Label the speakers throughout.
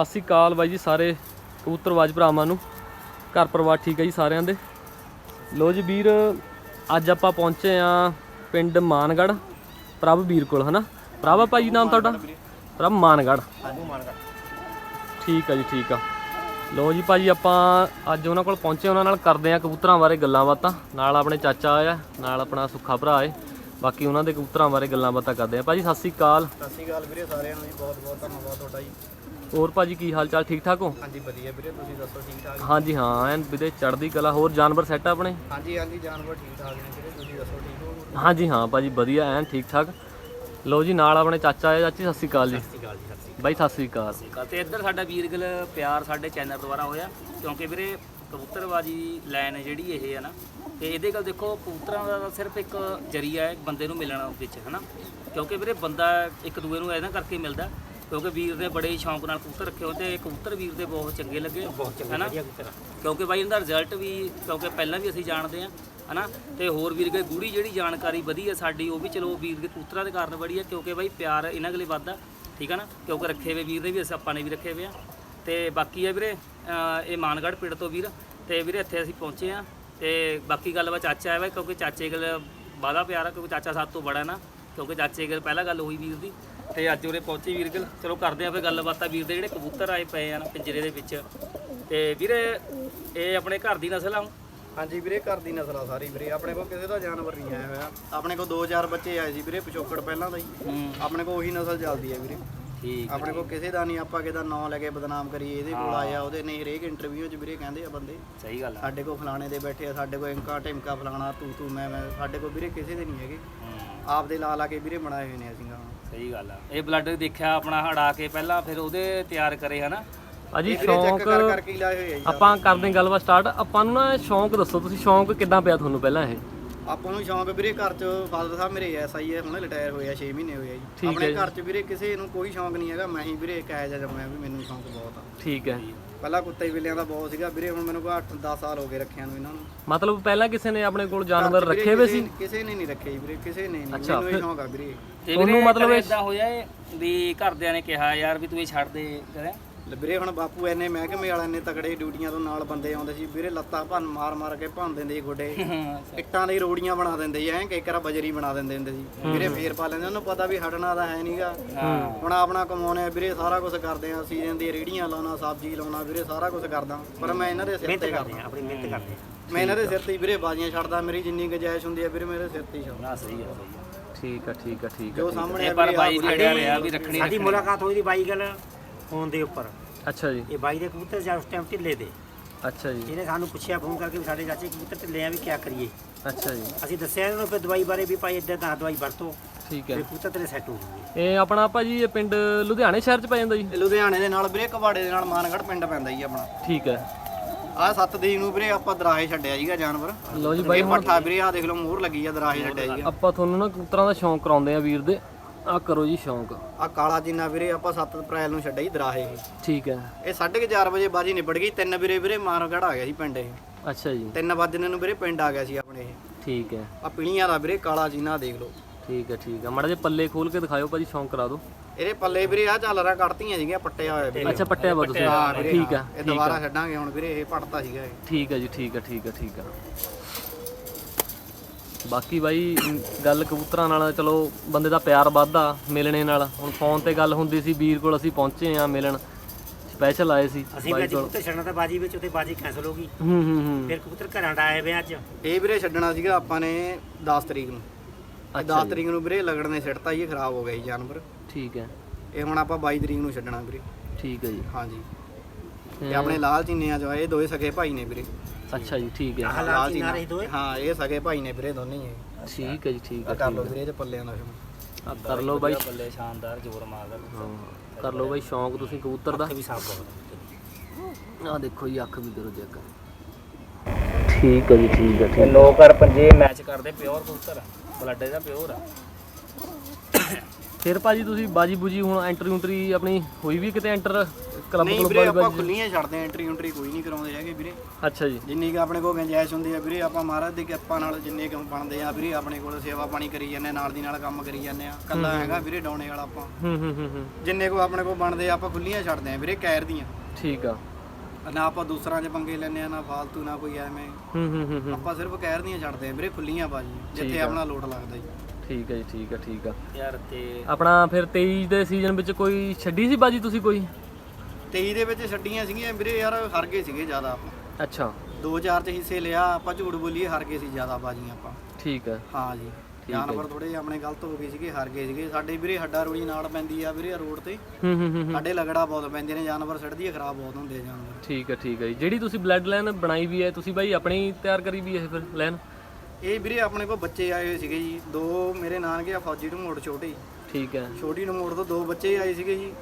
Speaker 1: ਸਤਿ ਸ਼੍ਰੀ ਅਕਾਲ ਬਾਈ ਜੀ ਸਾਰੇ ਕਬੂਤਰਵਾਜ ਭਰਾਵਾਂ ਨੂੰ। ਘਰ ਪਰਿਵਾਰ ਠੀਕ ਹੈ ਜੀ ਸਾਰਿਆਂ ਦੇ। ਲੋ ਜੀ ਵੀਰ ਅੱਜ ਆਪਾਂ ਪਹੁੰਚੇ ਆ ਪਿੰਡ ਮਾਨਗੜ ਪ੍ਰਭ ਵੀਰ ਕੋਲ ਹਨਾ? ਪ੍ਰਭ ਭਾਈ ਨਾਮ ਤੁਹਾਡਾ? ਪ੍ਰਭ ਮਾਨਗੜ ਠੀਕ ਆ ਜੀ ਠੀਕ ਆ। ਲੋ ਜੀ ਭਾਜੀ ਆਪਾਂ ਅੱਜ ਉਹਨਾਂ ਕੋਲ ਪਹੁੰਚੇ ਉਹਨਾਂ ਨਾਲ ਕਰਦੇ ਆ ਕਬੂਤਰਾਂ ਬਾਰੇ ਗੱਲਾਂ ਬਾਤਾਂ। ਨਾਲ ਆਪਣੇ ਚਾਚਾ ਆਇਆ ਨਾਲ ਆਪਣਾ ਸੁੱਖਾ ਭਰਾ ਏ। ਬਾਕੀ ਉਹਨਾਂ ਦੇ ਕਬੂਤਰਾਂ ਬਾਰੇ ਗੱਲਾਂ ਬਾਤਾਂ ਕਰਦੇ ਆ ਭਾਜੀ ਸਤਿ ਸ਼੍ਰੀ ਅਕਾਲ।
Speaker 2: ਸਤਿ ਸ਼੍ਰੀ ਅਕਾਲ ਵੀਰੇ ਸਾਰਿਆਂ ਨੂੰ ਜੀ ਬਹੁਤ ਬਹੁਤ ਧੰਨਵਾਦ ਤੁਹਾਡਾ ਜੀ।
Speaker 1: ਹੋਰ ਭਾਜੀ ਕੀ ਹਾਲ ਚਾਲ? ਠੀਕ ਠਾਕ ਹੋ?
Speaker 2: ਹਾਂਜੀ ਵਧੀਆ ਵੀਰੇ ਤੁਸੀਂ ਦੱਸੋ ਠੀਕ ਠਾਕ
Speaker 1: ਹਾਂਜੀ ਹਾਂ ਐਨ ਵੀਰੇ ਚੜ੍ਹਦੀ ਕਲਾ ਹੋਰ ਜਾਨਵਰ ਸੈੱਟ ਆ ਆਪਣੇ?
Speaker 2: ਹਾਂਜੀ ਹਾਂਜੀ ਜਾਨਵਰ ਠੀਕ ਠਾਕ ਨੇ ਵੀਰੇ ਤੁਸੀਂ ਦੱਸੋ ਠੀਕ ਹੋ?
Speaker 1: ਹਾਂਜੀ ਹਾਂ ਭਾਜੀ ਵਧੀਆ ਐਨ ਠੀਕ ਠਾਕ। ਲੋ ਜੀ ਨਾਲ ਆਪਣੇ ਚਾਚਾ ਆਇਆ ਚਾਚੀ ਸਤਿ ਸ਼੍ਰੀ ਅਕਾਲ ਜੀ।
Speaker 3: ਸਤਿ ਸ਼੍ਰੀ ਅਕਾਲ ਜੀ ਸਤਿ ਸ਼੍ਰੀ
Speaker 1: ਬਾਈ ਸਤਿ ਸ਼੍ਰੀ ਅਕਾਲ।
Speaker 3: ਅਕਾਲ। ਤੇ ਇੱਧਰ ਸਾਡਾ ਵੀਰਗਲ ਪਿਆਰ ਸਾਡੇ ਚੈਨਲ ਦੁਆਰਾ ਹੋਇਆ ਕਿਉਂਕਿ ਵੀਰੇ ਕਬੂਤਰਬਾਜੀ ਲਾਈਨ ਜਿਹੜੀ ਇਹ ਹੈ ਨਾ ਤੇ ਇਹਦੇ ਗੱਲ ਦੇਖੋ ਕਬੂਤਰਾਂ ਦਾ ਤਾਂ ਸਿਰਫ ਇੱਕ ਜਰੀਆ ਹੈ ਬੰਦੇ ਨੂੰ ਮਿਲਣ ਵਿੱਚ ਹਨਾ? ਕਿਉਂਕਿ ਵੀਰੇ ਬੰਦਾ ਇੱਕ ਦੂਏ ਨੂੰ ਇਹਨਾਂ ਕਰਕੇ ਮਿਲਦਾ ਕਿਉਂਕਿ ਵੀਰ ਨੇ ਬੜੇ ਸ਼ੌਂਕ ਨਾਲ ਕਬੂਤਰ ਰੱਖੇ ਹੋਏ ਤੇ ਕਬੂਤਰ ਵੀਰ ਦੇ ਬਹੁਤ ਚੰਗੇ ਲੱਗੇ ਬਹੁਤ ਚੰਗੇ ਹਨਾ? ਕਿਉਂਕਿ ਬਾਈ ਇਹਨਾਂ ਦਾ ਰਿਜ਼ਲਟ ਵੀ ਕਿਉਂਕਿ ਪਹਿਲਾਂ ਵੀ ਅਸੀਂ ਜਾਣਦੇ ਆ ਹਨਾ? ਤੇ ਹੋਰ ਵੀਰ ਦੇ ਗੂੜੀ ਜਿਹੜੀ ਜਾਣਕਾਰੀ ਵਧੀਆ ਸਾਡੀ ਉਹ ਵੀ ਚਲੋ ਵੀਰ ਦੇ ਕਬੂਤਰਾਂ ਦੇ ਕਾਰਨ ਬੜੀ ਹੈ ਕਿਉਂਕਿ ਬਾਈ ਪਿਆਰ ਇਹਨਾਂ ਗਲੇ ਵੱਧਦਾ ਠੀਕ ਆ ਨਾ? ਕਿਉਂਕਿ ਰੱਖੇ ਹੋਏ ਵੀਰ ਦੇ ਵੀ ਅਸੀਂ ਆਪਾਂ ਨੇ ਵੀ ਰੱਖੇ ਹੋਏ ਆ। ਤੇ ਬਾਕੀ ਹੈ ਵੀਰੇ ਇਹ ਮਾਨਗੜ੍ਹ ਪਿੰਡ ਤੋਂ ਵੀਰ ਤੇ ਵੀਰੇ ਇੱਥੇ ਅਸੀਂ ਪਹੁੰਚੇ ਆ ਤੇ ਬਾਕੀ ਗੱਲ ਵਾ ਚਾਚਾ ਹੈ ਕਿਉਂਕਿ ਚਾਚੇ ਗਲ ਵਾਦਾ ਪਿਆਰ ਆ ਕਿਉਂਕਿ ਚਾਚਾ ਸਾਥ ਤੋਂ ਬੜਾ ਨਾ ਕਿਉਂਕਿ ਚਾਚੇ ਗਲ ਪਹਿਲਾਂ ਗੱਲ ਹੋਈ ਵੀਰ ਦੀ। ਤੇ ਅੱਜ ਉਰੇ ਪਹੁੰਚੇ ਵੀਰ ਗਲ। ਚਲੋ ਕਰਦੇ ਆ ਫੇ ਗੱਲਬਾਤ ਆ। ਵੀਰ ਦੇ ਜਿਹੜੇ ਕਬੂਤਰ ਆਏ ਪਏ ਆ ਨਾ ਪਿੰਜਰੇ ਦੇ ਵਿੱਚ। ਤੇ ਵੀਰੇ ਇਹ ਆਪਣੇ ਘਰ ਦੀ ਨਸਲ ਆ
Speaker 2: ਹਾਂਜੀ ਵੀਰੇ ਘਰ ਦੀ ਨਸਲ ਆ ਸਾਰੀ ਵੀਰੇ। ਆਪਣੇ ਕੋਲ ਕਿਸੇ ਦਾ ਜਾਨਵਰ ਨਹੀਂ ਆਇਆ ਹੋਇਆ। ਆਪਣੇ ਕੋਲ 2000 ਬੱਚੇ ਆਏ ਸੀ ਵੀਰੇ ਪਿਛੋਕੜ ਪਹਿਲਾਂ ਦਾ ਹੀ।
Speaker 3: ਹੂੰ।
Speaker 2: ਆਪਣੇ ਕੋਲ ਉਹੀ ਨਸਲ ਚੱਲਦੀ ਹੈ ਵੀਰੇ।
Speaker 3: ਠੀਕ।
Speaker 2: ਆਪਣੇ ਕੋਲ ਕਿਸੇ ਦਾ ਨਹੀਂ ਆਪਾਂ ਕਿਹਦਾ ਨਾਂ ਲੈ ਕੇ ਬਦਨਾਮ ਕਰੀਏ ਇਹਦੇ ਕੋਲ ਆਇਆ ਉਹਦੇ ਨੇ ਹਰੇਕ ਇੰਟਰਵਿਊ 'ਚ ਵੀਰੇ ਕਹਿੰਦੇ ਆ ਬੰਦੇ।
Speaker 3: ਸਹੀ ਗੱਲ ਆ।
Speaker 2: ਸਾਡੇ ਕੋਲ ਫਲਾਣੇ ਦੇ ਬੈਠੇ ਆ ਸਾਡੇ ਕੋਲ ਇੰਕਾ ਟਿਮਕਾ ਫਲਾਣਾ ਤੂੰ ਤੂੰ ਮੈਂ ਮੈਂ ਸਾਡੇ ਕੋਲ ਵੀਰੇ ਕਿਸੇ ਦੇ ਨਹੀਂ ਹੈਗੇ।
Speaker 3: ਹੂੰ।
Speaker 2: ਆਪਦੇ ਲਾ ਲਾ ਕੇ ਵੀਰੇ ਬਣਾਏ ਹੋਏ ਨੇ ਅਸੀਂ ਗਾਂ
Speaker 3: ਸਹੀ ਗੱਲ ਆ। ਇਹ ਬਲੱਡ ਦੇਖਿਆ ਆਪਣਾ ਹੜਾ ਕੇ ਪਹਿਲਾਂ ਫਿਰ ਉਹਦੇ ਤਿਆਰ ਕਰੇ ਹਨਾ।
Speaker 2: ਚੈੱਕ
Speaker 1: ਸ਼ੌਂਕ
Speaker 2: ਕਰ ਕਰਕੇ ਹੀ ਲਾਏ ਹੋਏ ਆ ਜੀ
Speaker 1: ਆਪਾਂ ਕਰਦੇ ਹਾਂ ਗੱਲਬਾਤ ਸਟਾਰਟ ਆਪਾਂ ਨੂੰ ਨਾ ਸ਼ੌਂਕ ਦੱਸੋ ਤੁਸੀਂ ਸ਼ੌਂਕ ਕਿੱਦਾਂ ਪਿਆ ਤੁਹਾਨੂੰ ਪਹਿਲਾਂ ਇਹ?
Speaker 2: ਆਪਾਂ ਨੂੰ ਸ਼ੌਂਕ ਵੀਰੇ ਘਰ 'ਚ ਫਾਦਰ ਸਾਹਿਬ ਮੇਰੇ ਐਸਆਈ ਹੈ ਹੁਣੇ ਰਿਟਾਇਰ ਹੋਏ ਆ 6 ਮਹੀਨੇ ਹੋਏ ਆ ਜੀ।
Speaker 1: ਹੈ
Speaker 2: ਆਪਣੇ
Speaker 1: ਜੀ।
Speaker 2: ਘਰ 'ਚ ਵੀਰੇ ਕਿਸੇ ਨੂੰ ਕੋਈ ਸ਼ੌਂਕ ਨਹੀਂ ਹੈਗਾ ਮੈਂ ਹੀ ਵੀਰੇ ਇੱਕ ਐਜਾ ਜੰਮਿਆ ਵੀ ਮੈਨੂੰ ਸ਼ੌਂਕ ਬਹੁਤ ਆ।
Speaker 1: ਠੀਕ ਹੈ।
Speaker 2: ਪਹਿਲਾਂ ਕੁੱਤੇ ਬਿੱਲਿਆਂ ਦਾ ਬਹੁਤ ਸੀਗਾ ਵੀਰੇ ਹੁਣ ਮੈਨੂੰ ਕੋ 8-10 ਸਾਲ ਹੋ ਗਏ ਰੱਖਿਆਂ ਨੂੰ ਇਹਨਾਂ ਨੂੰ।
Speaker 1: ਮਤਲਬ ਪਹਿਲਾਂ ਕਿਸੇ ਨੇ ਆਪਣੇ ਕੋਲ ਜਾਨਵਰ
Speaker 2: ਵੀਰੇ
Speaker 1: ਰੱਖੇ ਹੋਏ
Speaker 2: ਕਿਸੇ-
Speaker 1: ਸੀ?
Speaker 2: ਕਿਸੇ ਨੇ ਨਹੀਂ ਰੱਖੇ ਜੀ ਵੀਰੇ ਕਿਸੇ ਨੇ ਨਹੀਂ।
Speaker 1: ਅੱਛਾ,
Speaker 2: ਮੈਨੂੰ ਇਹ
Speaker 1: ਫਿਰ-
Speaker 2: ਸ਼ੌਂਕ ਆ ਵੀਰੇ।
Speaker 3: ਤੇ
Speaker 1: ਤੁਹਾਨੂੰ ਮਤਲਬ
Speaker 3: ਇਦਾਂ ਹੋਇਆ ਏ ਵੀ ਘਰਦਿਆਂ ਨੇ ਕਿਹਾ ਯਾਰ ਵੀ ਤੂੰ ਇਹ ਛੱਡ ਦੇ ਕਰੇ
Speaker 2: ਲੈ ਵੀਰੇ ਹੁਣ ਬਾਪੂ ਐਨੇ ਮਹਿਕਮੇ ਵਾਲਿਆਂ ਨੇ ਤਕੜੇ ਡਿਊਟੀਆਂ ਤੋਂ ਨਾਲ ਬੰਦੇ ਆਉਂਦੇ ਸੀ। ਵੀਰੇ ਲੱਤਾਂ ਭੰਨ ਮਾਰ ਮਾਰ ਕੇ ਭੰਨ ਦਿੰਦੇ ਸੀ ਗੋਡੇ। ਇੱਟਾਂ ਦੀ ਰੋੜੀਆਂ ਬਣਾ ਦਿੰਦੇ ਸੀ ਐਂ ਕੇਕਰਾ ਬਜਰੀ ਬਣਾ ਦਿੰਦੇ ਹੁੰਦੇ ਸੀ। ਵੀਰੇ ਫੇਰ ਪਾ ਲੈਂਦੇ ਉਹਨੂੰ ਪਤਾ ਵੀ ਹਟਣਾ ਤਾਂ ਹੈ ਨਹੀਂਗਾ ਹੁਣ ਆਪਣਾ ਕਮਾਉਣੇ ਆ ਵੀਰੇ ਸਾਰਾ ਕੁਝ ਕਰਦੇ ਆ ਸੀਜ਼ਨ ਦੀ ਰੇੜੀਆਂ ਲਾਉਣਾ ਸਬਜ਼ੀ ਲਾਉਣਾ ਵੀਰੇ ਸਾਰਾ ਕੁਝ ਕਰਦਾ। ਪਰ ਮੈਂ ਇਹਨਾਂ ਦੇ ਸਿਰ ਤੇ ਕਰਦਾ
Speaker 3: ਆਪਣੀ ਮਿਹਨਤ ਕਰਦੇ
Speaker 2: ਮੈਂ ਇਹਨਾਂ ਦੇ ਸਿਰ ਤੇ ਹੀ ਵੀਰੇ ਬਾਜ਼ੀਆਂ ਛੱਡਦਾ। ਮੇਰੀ ਜਿੰਨੀ ਗੁੰਜਾਇਸ਼ ਹੁੰਦੀ ਹੈ ਵੀਰੇ ਮੇਰੇ ਸਿਰ ਤੇ ਹੀ ਛੱਡਦਾ।
Speaker 3: ਨਾ ਸਹੀ ਆ ਸਹੀ ਆ।
Speaker 1: ਠੀਕ ਆ ਠੀਕ ਆ ਠੀਕ ਆ
Speaker 2: ਜੋ ਸਾਹਮਣੇ
Speaker 3: ਪਰ ਬਾਈ ਵੀ ਅੜਿਆ ਰਿਹਾ ਵੀ ਰੱਖਣੀ
Speaker 4: ਸਾਡੀ ਮੁਲਾਕਾਤ ਹੋਈ ਦੀ ਬਾਈ ਗੱਲ ਫੋਨ ਦੇ ਉੱਪਰ।
Speaker 1: ਅੱਛਾ ਜੀ।
Speaker 4: ਇਹ ਬਾਈ ਦੇ ਕਬੂਤਰ ਜਾਂ ਉਸ ਟਾਈਮ ਢਿੱਲੇ ਦੇ।
Speaker 1: ਅੱਛਾ ਜੀ।
Speaker 4: ਇਹਨੇ ਸਾਨੂੰ ਪੁੱਛਿਆ ਫੋਨ ਕਰਕੇ ਵੀ ਸਾਡੇ ਚਾਚੇ ਕਬੂਤਰ ਢਿੱਲੇ ਆ ਵੀ ਕੀ ਕਰੀਏ।
Speaker 1: ਅੱਛਾ ਜੀ।
Speaker 4: ਅਸੀਂ ਦੱਸਿਆ ਇਹਨਾਂ ਨੂੰ ਫਿਰ ਦਵਾਈ ਬਾਰੇ ਵੀ ਭਾਈ ਇੱਦਾਂ ਦਾ ਦਵਾਈ ਵਰਤੋ।
Speaker 1: ਠੀਕ ਹੈ
Speaker 4: ਤੇ ਕਬੂਤਰ ਤੇਰੇ ਸੈੱਟ ਹੋ ਜਾਣਗੇ।
Speaker 1: ਇਹ ਆਪਣਾ ਭਾਜੀ ਇਹ ਪਿੰਡ ਲੁਧਿਆਣੇ ਸ਼ਹਿਰ ਚ ਪੈ ਜਾਂਦਾ ਜੀ?
Speaker 2: ਇਹ ਲੁਧਿਆਣੇ ਦੇ ਨਾਲ ਵੀਰੇ ਕਵਾੜੇ ਦੇ ਨਾਲ ਮਾਨਗੜ ਪਿੰਡ ਪੈਂਦਾ ਜੀ ਆਪਣਾ।
Speaker 1: ਠੀਕ ਹੈ।
Speaker 2: ਆਹ 7 ਤਰੀਕ ਨੂੰ ਵੀਰੇ ਆਪਾਂ ਦਰਾਹੇ ਛੱਡਿਆ ਸੀਗਾ ਜਾਨਵਰ।
Speaker 1: ਲਓ ਜੀ ਬਾਈ
Speaker 2: ਇਹ ਪੱਠਾ ਵੀਰੇ ਆਹ ਦੇਖ ਲਓ ਮੋਹਰ ਲੱਗੀ ਆ ਦਰਾਹੇ ਛੱਡਿਆ ਸੀਗਾ।
Speaker 1: ਆਪਾਂ ਤੁਹਾਨੂੰ ਨਾ ਕਬੂਤਰਾਂ ਦਾ ਸ਼ੌਂਕ ਕਰਾਉਂਦੇ ਆ ਵੀਰ ਦੇ। ਆ ਕਰੋ ਜੀ ਸ਼ੌਂਕ।
Speaker 2: ਆ ਕਾਲਾ ਜਿੰਨਾ ਵੀਰੇ ਆਪਾਂ 7 ਅਪ੍ਰੈਲ ਨੂੰ ਛੱਡਿਆ ਜੀ ਦਰਾਹੇ ਇਹ।
Speaker 1: ਠੀਕ ਹੈ।
Speaker 2: ਇਹ 4:30 ਵਜੇ ਬਾਜੀ ਨਿਬੜ ਗਈ ਤਿੰਨ ਵੀਰੇ ਵੀਰੇ ਮਾਨਗੜ ਆ ਗਿਆ ਸੀ ਪਿੰਡ ਇਹ।
Speaker 1: ਅੱਛਾ ਜੀ।
Speaker 2: ਤਿੰਨ ਵਜੇ ਨੂੰ ਵੀਰੇ ਪਿੰਡ ਆ ਗਿਆ ਸੀ ਆਪਣੇ ਇਹ।
Speaker 1: ਠੀਕ ਹੈ।
Speaker 2: ਆ ਪਿਣੀਆਂ ਦਾ ਵੀਰੇ ਕਾਲਾ ਜਿੰਨਾ ਦੇਖ ਲਓ।
Speaker 1: ਠੀਕ ਹੈ ਠੀਕ ਹੈ। ਮਾੜਾ ਜਿਹਾ ਪੱਲੇ ਖੋਲ ਕੇ ਦਿਖਾਇਓ ਭਾਜੀ ਸ਼ੌਂਕ ਕਰਾ ਦਿਓ।
Speaker 2: ਇਹਦੇ ਪੱਲੇ ਵੀਰੇ ਆ ਝਾਲਰਾਂ ਕੱਢਤੀਆਂ ਸੀਗੀਆਂ ਪੱਟਿਆ ਹੋਇਆ ਵੀਰੇ।
Speaker 1: ਅੱਛਾ ਪੱਟਿਆ ਵਾ ਤੁਸੀਂ।
Speaker 2: ਹਾਂ ਵੀਰੇ
Speaker 1: ਠੀਕ।
Speaker 2: ਹੈ ਇਹ ਦੁਬਾਰਾ ਛੱਡਾਂਗੇ ਹੁਣ ਵੀਰੇ ਇਹ ਪੜਤਾ ਸੀਗਾ ਇਹ।
Speaker 1: ਠੀਕ ਹੈ ਜੀ ਠੀਕ ਹੈ ਠੀਕ ਹੈ ਠੀਕ ਹੈ। ਬਾਕੀ ਬਾਈ ਗੱਲ ਕਬੂਤਰਾਂ ਨਾਲ ਚਲੋ ਬੰਦੇ ਦਾ ਪਿਆਰ ਵੱਧਦਾ ਮਿਲਣੇ ਨਾਲ। ਹੁਣ ਫੋਨ ਤੇ ਗੱਲ ਹੁੰਦੀ ਸੀ ਵੀਰ ਕੋਲ ਅਸੀਂ ਪਹੁੰਚੇ ਆ ਮਿਲਣ। ਸਪੈਸ਼ਲ ਆਏ ਸੀ
Speaker 4: ਅਸੀਂ ਵੀ ਅੱਜ ਕਬੂਤਰ ਛੱਡਣਾ ਤਾਂ ਬਾਜੀ ਵਿੱਚ ਉੱਥੇ ਬਾਜੀ ਕੈਨਸਲ ਹੋ ਗਈ।
Speaker 1: ਹੂੰ ਹੂੰ ਹੂੰ।
Speaker 4: ਫਿਰ ਕਬੂਤਰ ਘਰਾਂ ਦਾ ਆਏ ਵੇ ਅੱਜ।
Speaker 2: ਇਹ ਵੀਰੇ ਛੱਡਣਾ ਸੀਗਾ ਆਪਾਂ ਨੇ 10 ਤਰੀਕ ਨੂੰ। ਇਹ
Speaker 1: ਅੱਛਾ
Speaker 2: 10 ਤਰੀਕ ਨੂੰ ਵੀਰੇ ਲੱਗਣ ਨੇ ਸਿੱਟਤਾ ਜੀ ਇਹ ਖਰਾਬ ਹੋ ਗਿਆ ਜੀ ਜਾਨਵਰ।
Speaker 1: ਠੀਕ ਹੈ।
Speaker 2: ਇਹ ਹੁਣ ਆਪਾਂ 22 ਤਰੀਕ ਨੂੰ ਛੱਡਣਾ ਵੀਰੇ।
Speaker 1: ਠੀਕ ਹੈ ਜੀ।
Speaker 2: ਹਾਂਜੀ। ਤੇ ਆਪਣੇ ਲਾਲ ਚੀਨਿਆਂ ਜੋ ਇਹ ਦੋਏ ਸਗੇ ਭਾਈ ਨੇ ਵੀਰੇ।
Speaker 1: ਅੱਛਾ ਜੀ ਠੀਕ ਹੈ।
Speaker 4: ਆਹ ਲਾਲ ਚੀਨਾ ਰਹੀ ਦੋਏ
Speaker 2: ਹਾਂ ਇਹ ਸਗੇ ਭਾਈ ਨੇ ਵੀਰੇ ਦੋਨੇ ਹੀ।
Speaker 1: ਠੀਕ ਹੈ ਜੀ ਠੀਕ
Speaker 2: ਆ
Speaker 1: ਹੈ
Speaker 2: ਕਰ ਲਓ ਵੀਰੇ ਇਹ ਪੱਲਿਆਂ ਦਾ ਫਿਰ
Speaker 1: ਆ ਕਰ ਲਓ ਬਾਈ।
Speaker 3: ਬੱਲੇ ਸ਼ਾਨਦਾਰ ਜ਼ੋਰ ਮਾਰਦਾ
Speaker 1: ਹਾਂ ਕਰ ਲਓ ਬਾਈ ਸ਼ੌਂਕ ਤੁਸੀਂ ਕਬੂਤਰ ਦਾ।
Speaker 4: ਵੀ ਸਾਫ਼ ਬਹੁਤ
Speaker 1: ਆ ਦੇਖੋ ਜੀ ਅੱਖ ਵੀ ਕਰੋ। ਚੈੱਕ ਠੀਕ ਹੈ ਜੀ ਠੀਕ ਹੈ
Speaker 3: ਤੇ ਲੋਕਰ ਪੰਜੇ ਮੈਚ ਕਰਦੇ ਪਿਓਰ ਕਬੂਤਰ ਬਲੱਡ ਦਾ ਪਿਓਰ ਆ।
Speaker 1: ਫਿਰ ਭਾਜੀ ਤੁਸੀਂ ਬਾਜੀ ਬੂਜੀ ਹੁਣ ਐਂਟਰੀ ਉਂਟਰੀ ਆਪਣੀ ਹੋਈ ਵੀ ਕਿਤੇ ਐਂਟਰ ਕਲੱਬ
Speaker 2: ਨਹੀਂ ਵੀਰੇ ਆਪਾਂ ਖੁੱਲੀਆਂ ਛੱਡਦੇ ਆ ਐਂਟਰੀ ਉਂਟਰੀ ਕੋਈ ਨਹੀਂ ਕਰਾਉਂਦੇ ਹੈਗੇ ਵੀਰੇ।
Speaker 1: ਅੱਛਾ ਜੀ।
Speaker 2: ਜਿੰਨੀ ਕੁ ਆਪਣੇ ਕੋਲ ਗੁੰਜਾਇਸ਼ ਹੁੰਦੀ ਆ ਵੀਰੇ ਆਪਾਂ ਮਹਾਰਾਜ ਦੀ ਕਿਰਪਾ ਨਾਲ ਜਿੰਨੇ ਕੁ ਬਣਦੇ ਆ ਵੀਰੇ ਆਪਣੇ ਕੋਲ ਸੇਵਾ ਪਾਣੀ ਕਰੀ ਜਾਂਦੇ ਨਾਲ ਦੀ ਨਾਲ ਕੰਮ ਕਰੀ ਜਾਂਦੇ ਆ। ਕੱਲਾ ਹੈਗਾ ਵੀਰੇ ਡਾਉਣੇ ਵਾਲਾ ਆਪਾਂ।
Speaker 1: ਹੂੰ ਹੂੰ ਹੂੰ ਹੂੰ।
Speaker 2: ਜਿੰਨੇ ਕੋ ਆਪਣੇ ਕੋਲ ਬਣਦੇ ਆ ਆਪਾਂ ਖੁੱਲੀਆਂ ਛੱਡਦੇ ਆ ਵੀਰੇ ਕੈਰ ਦੀਆਂ।
Speaker 1: ਠੀਕ ਆ।
Speaker 2: ਨਾ ਆਪਾਂ ਦੂਸਰਾਂ 'ਚ ਪੰਗੇ ਲੈਂਦੇ ਆ ਨਾ ਫਾਲਤੂ ਨਾ ਕੋਈ ਐਵੇਂ।
Speaker 1: ਹੂੰ ਹੂੰ ਹੂੰ ਹੂੰ।
Speaker 2: ਆਪਾਂ ਸਿਰਫ ਕੈਰ ਦੀਆਂ ਛੱਡਦੇ ਆ ਵੀਰੇ ਖੁੱਲੀਆਂ ਬਾਜੀ ਜਿੱਥੇ ਆਪਣਾ ਲੋਡ ਲੱਗਦਾ ਜੀ।
Speaker 1: ਠੀਕ ਹੈ ਜੀ ਠੀਕ ਆ ਠੀਕ ਆ।
Speaker 3: ਯਾਰ ਤੇ
Speaker 1: ਆਪਣਾ ਫਿਰ 23 ਦੇ ਸੀਜ਼ਨ ਵਿੱਚ ਕੋਈ ਛੱਡੀ ਸੀ ਬਾਜੀ ਤੁਸੀਂ ਕੋਈ?
Speaker 2: 23 ਦੇ ਵਿੱਚ ਛੱਡੀਆਂ ਸੀਗੀਆਂ ਵੀਰੇ ਯਾਰ ਹਾਰ ਗਏ ਸੀਗੇ ਜ਼ਿਆਦਾ ਆਪਾਂ।
Speaker 1: ਅੱਛਾ।
Speaker 2: ਦੋ ਚਾਰ 'ਚ ਹਿੱਸੇ ਲਿਆ ਆਪਾਂ ਝੂਠ ਬੋਲੀਏ ਹਾਰ ਗਏ ਸੀ ਜ਼ਿਆਦਾ ਬਾਜੀਆਂ ਆਪਾਂ।
Speaker 1: ਠੀਕ ਹੈ।
Speaker 2: ਹਾਂ ਜੀ ਜਾਨਵਰ ਥੋੜੇ ਆਪਣੇ ਗਲਤ ਹੋ ਗਏ ਸੀਗੇ ਹਾਰ ਗਏ ਸੀਗੇ। ਸਾਡੇ ਵੀਰੇ ਹੱਡਾ ਰੋੜੀ ਨਾਲ ਪੈਂਦੀ ਆ ਵੀਰੇ ਰੋਡ ਤੇ।
Speaker 1: ਹੂੰ ਹੂੰ ਹੂੰ।
Speaker 2: ਸਾਡੇ ਲਗੜਾ ਬਹੁਤ ਪੈਂਦੇ ਨੇ ਜਾਨਵਰ ਸੜਦੀ ਆ ਖਰਾਬ ਬਹੁਤ ਹੁੰਦੇ ਆ ਜਾਨਵਰ।
Speaker 1: ਠੀਕ ਹੈ ਠੀਕ ਹੈ ਜੀ। ਜਿਹੜੀ ਤੁਸੀਂ ਬਲੱਡ ਲਾਈਨ ਬਣਾਈ ਵੀ ਹੈ ਤੁਸੀਂ ਬਾਈ ਆਪਣੀ ਤਿਆਰ ਕਰੀ ਵੀ ਹੈ ਫਿਰ ਲਾਈਨ
Speaker 2: ਇਹ ਵੀਰੇ ਆਪਣੇ ਕੋਲ ਬੱਚੇ ਆਏ ਹੋਏ ਸੀਗੇ ਜੀ। ਦੋ ਮੇਰੇ ਨਾਨਕੇ ਆ ਫੌਜੀ ਨੂੰ ਮੋੜ ਛੋਟੇ।
Speaker 1: ਠੀਕ ਹੈ।
Speaker 2: ਛੋਟੀ ਨੂੰ ਮੋੜ ਤੋਂ ਦੋ ਬੱਚੇ ਆਏ ਸੀਗੇ ਜੀ।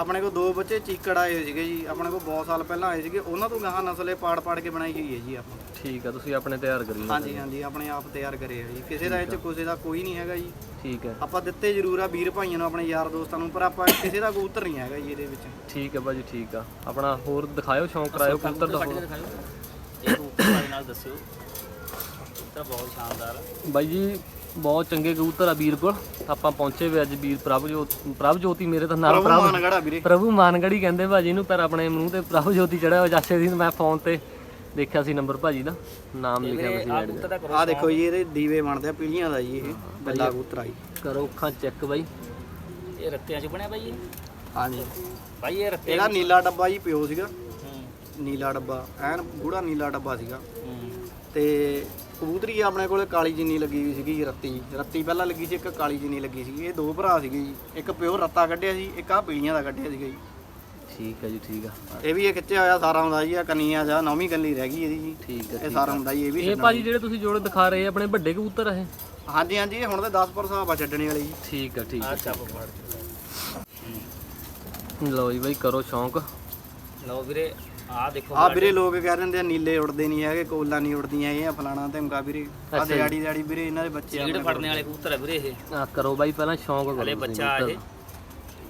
Speaker 2: ਆਪਣੇ ਕੋਲ ਦੋ ਬੱਚੇ ਚੀਕੜ ਆਏ ਹੋਏ ਸੀਗੇ ਜੀ ਆਪਣੇ ਕੋਲ ਬਹੁਤ ਸਾਲ ਪਹਿਲਾਂ ਆਏ ਸੀਗੇ ਉਹਨਾਂ ਤੋਂ ਗਾਹਾਂ ਨਸਲੇ ਪਾੜ ਪਾੜ ਕੇ ਬਣਾਈ ਹੋਈ ਹੈ ਜੀ ਆਪਾਂ।
Speaker 1: ਠੀਕ ਹੈ ਤੁਸੀਂ ਆਪਣੇ ਤਿਆਰ ਕਰੀ ਲਓ।
Speaker 2: ਹਾਂਜੀ ਹਾਂਜੀ ਆਪਣੇ ਆਪ ਤਿਆਰ ਕਰੇ ਆ ਜੀ। ਕਿਸੇ ਦਾ ਇਹ ਚ ਕਿਸੇ ਦਾ ਕੋਈ ਨਹੀਂ ਹੈਗਾ ਜੀ।
Speaker 1: ਠੀਕ ਹੈ
Speaker 2: ਆਪਾਂ ਦਿੱਤੇ ਜ਼ਰੂਰ ਆ ਵੀਰ ਭਾਈਆਂ ਨੂੰ ਆਪਣੇ ਯਾਰ ਦੋਸਤਾਂ ਨੂੰ ਪਰ ਆਪਾਂ ਕਿਸੇ ਦਾ ਕਬੂਤਰ ਨਹੀਂ ਹੈਗਾ ਜੀ ਇਹਦੇ ਵਿੱਚ।
Speaker 1: ਠੀਕ ਹੈ ਭਾਜੀ ਠੀਕ ਆ। ਆਪਣਾ ਹੋਰ ਦਿਖਾਇਓ ਸ਼ੌਂਕ ਕਰਾਇਓ ਕਬੂਤਰ ਦਾ ਹੋਰ
Speaker 3: ਇਹ ਕਬੂਤਰ ਬਾਰੇ ਨਾਲ ਦੱਸਿਓ। ਕਬੂਤਰ ਬਹੁਤ ਸ਼ਾਨਦਾਰ ਆ।
Speaker 1: ਬਾਈ ਜੀ ਬਹੁਤ ਚੰਗੇ ਕਬੂਤਰ ਆ ਵੀਰ ਕੋਲ। ਆਪਾਂ ਪਹੁੰਚੇ ਵੇ ਅੱਜ ਵੀਰ ਪ੍ਰਭ ਜੋਤ ਪ੍ਰਭ ਜੋਤੀ ਮੇਰੇ ਤਾਂ ਨਾਲ
Speaker 2: ਪ੍ਰਭੂ ਮਾਨਗੜਾ ਵੀਰੇ।
Speaker 1: ਪ੍ਰਭੂ ਮਾਨਗੜੀ ਕਹਿੰਦੇ ਭਾਜੀ ਨੂੰ ਪਰ ਆਪਣੇ ਮੂੰਹ ਤੇ ਪ੍ਰਭ ਜੋਤੀ ਚੜਿਆ ਹੋਇਆ ਜਾਸੇ ਦੀ ਮੈਂ ਫੋਨ ਤੇ ਦੇਖਿਆ ਸੀ ਨੰਬਰ ਭਾਜੀ ਦਾ। ਨਾਮ ਲਿਖਿਆ ਹੋਇਆ ਸੀ
Speaker 3: ਆ
Speaker 1: ਐਡ
Speaker 2: ਦੇਖੋ ਜੀ ਇਹਦੇ ਦੀਵੇ ਬਣਦੇ ਆ ਪੀਲੀਆਂ ਦਾ ਜੀ ਇਹ ਬੱਲਾ ਕਬੂਤਰ ਆ ਜੀ।
Speaker 1: ਕਰੋ ਅੱਖਾਂ ਚੈੱਕ ਬਾਈ।
Speaker 3: ਇਹ ਰੱਤਿਆਂ 'ਚ ਬਣਿਆ ਬਾਈ ਇਹ?
Speaker 2: ਹਾਂਜੀ।
Speaker 3: ਬਾਈ ਇਹ ਰੱਤੇ
Speaker 2: ਇਹਦਾ ਨੀਲਾ ਡੱਬਾ ਜੀ ਪਿਓ ਸੀਗਾ।
Speaker 3: ਹੂੰ।
Speaker 2: ਨੀਲਾ ਡੱਬਾ ਐਨ ਗੂੜਾ ਨੀਲਾ ਡੱਬਾ ਸੀਗਾ। ਤੇ ਕਬੂਤਰੀ ਆਪਣੇ ਕੋਲੇ ਕਾਲੀ ਜਿੰਨੀ ਲੱਗੀ ਹੋਈ ਸੀਗੀ ਰੱਤੀ ਰੱਤੀ ਪਹਿਲਾਂ ਲੱਗੀ ਸੀ ਇੱਕ ਕਾਲੀ ਜਿੰਨੀ ਲੱਗੀ ਸੀਗੀ। ਇਹ ਦੋ ਭਰਾ ਸੀਗੇ ਜੀ। ਇੱਕ ਪਿਓ ਰੱਤਾ ਕੱਢਿਆ ਸੀ ਇੱਕ ਆ ਪੀਲੀਆਂ ਦਾ ਕੱਢਿਆ ਸੀਗਾ ਜੀ।
Speaker 1: ਠੀਕ ਹੈ ਜੀ ਠੀਕ ਆ।
Speaker 2: ਇਹ ਵੀ ਇਹ ਖਿੱਚਿਆ ਹੋਇਆ ਸਾਰਾ ਹੁੰਦਾ ਜੀ ਆ ਕੰਨੀਆਂ ਜਾ ਨੌਵੀਂ ਕੱਲੀ ਰਹਿ ਗਈ ਇਹਦੀ ਜੀ।
Speaker 1: ਠੀਕ ਹੈ
Speaker 2: ਇਹ ਸਾਰਾ ਹੁੰਦਾ ਜੀ ਇਹ ਵੀ
Speaker 1: ਇਹ ਭਾਜੀ ਜਿਹੜੇ ਤੁਸੀਂ ਜੋੜੇ ਦਿਖਾ ਰਹੇ ਆ, ਆਪਣੇ ਵੱਡੇ ਕਬੂਤਰ ਆ ਇਹ?
Speaker 2: ਹਾਂਜੀ ਹਾਂਜੀ ਇਹ ਹੁਣ ਤਾਂ 10 ਪਰ ਹਿਸਾਬ ਆ ਛੱਡਣੇ ਵਾਲੇ ਜੀ।
Speaker 1: ਠੀਕ ਆ ਠੀਕ
Speaker 3: ਆ।
Speaker 1: ਆ ਲਓ ਜੀ ਬਾਈ ਕਰੋ ਸ਼ੌਂਕ।
Speaker 3: ਲਓ ਵੀਰੇ ਆ ਦੇਖੋ
Speaker 2: ਆ ਵੀਰੇ ਲੋਕ ਕਹਿ ਦਿੰਦੇ ਆ ਨੀਲੇ ਉੜਦੇ ਨਹੀਂ ਹੈਗੇ ਕੋਲਾ ਨਹੀਂ ਉੜਦੀਆਂ ਇਹ ਆ ਫਲਾਣਾ ਧਮਕਾ ਵੀਰੇ। ਆ ਦਿਹਾੜੀ ਦਿਹਾੜੀ ਵੀਰੇ ਇਹਨਾਂ ਦੇ ਬੱਚੇ ਆ
Speaker 3: ਸੀੜ ਫੜਨੇ ਵਾਲੇ ਕਬੂਤਰ ਆ ਵੀਰੇ ਇਹ।
Speaker 1: ਆ ਕਰੋ ਬਾਈ ਪਹਿਲਾਂ ਸ਼ੌਂਕ ਕਰੋ
Speaker 3: ਹਲੇ ਬੱਚਾ ਇਹ।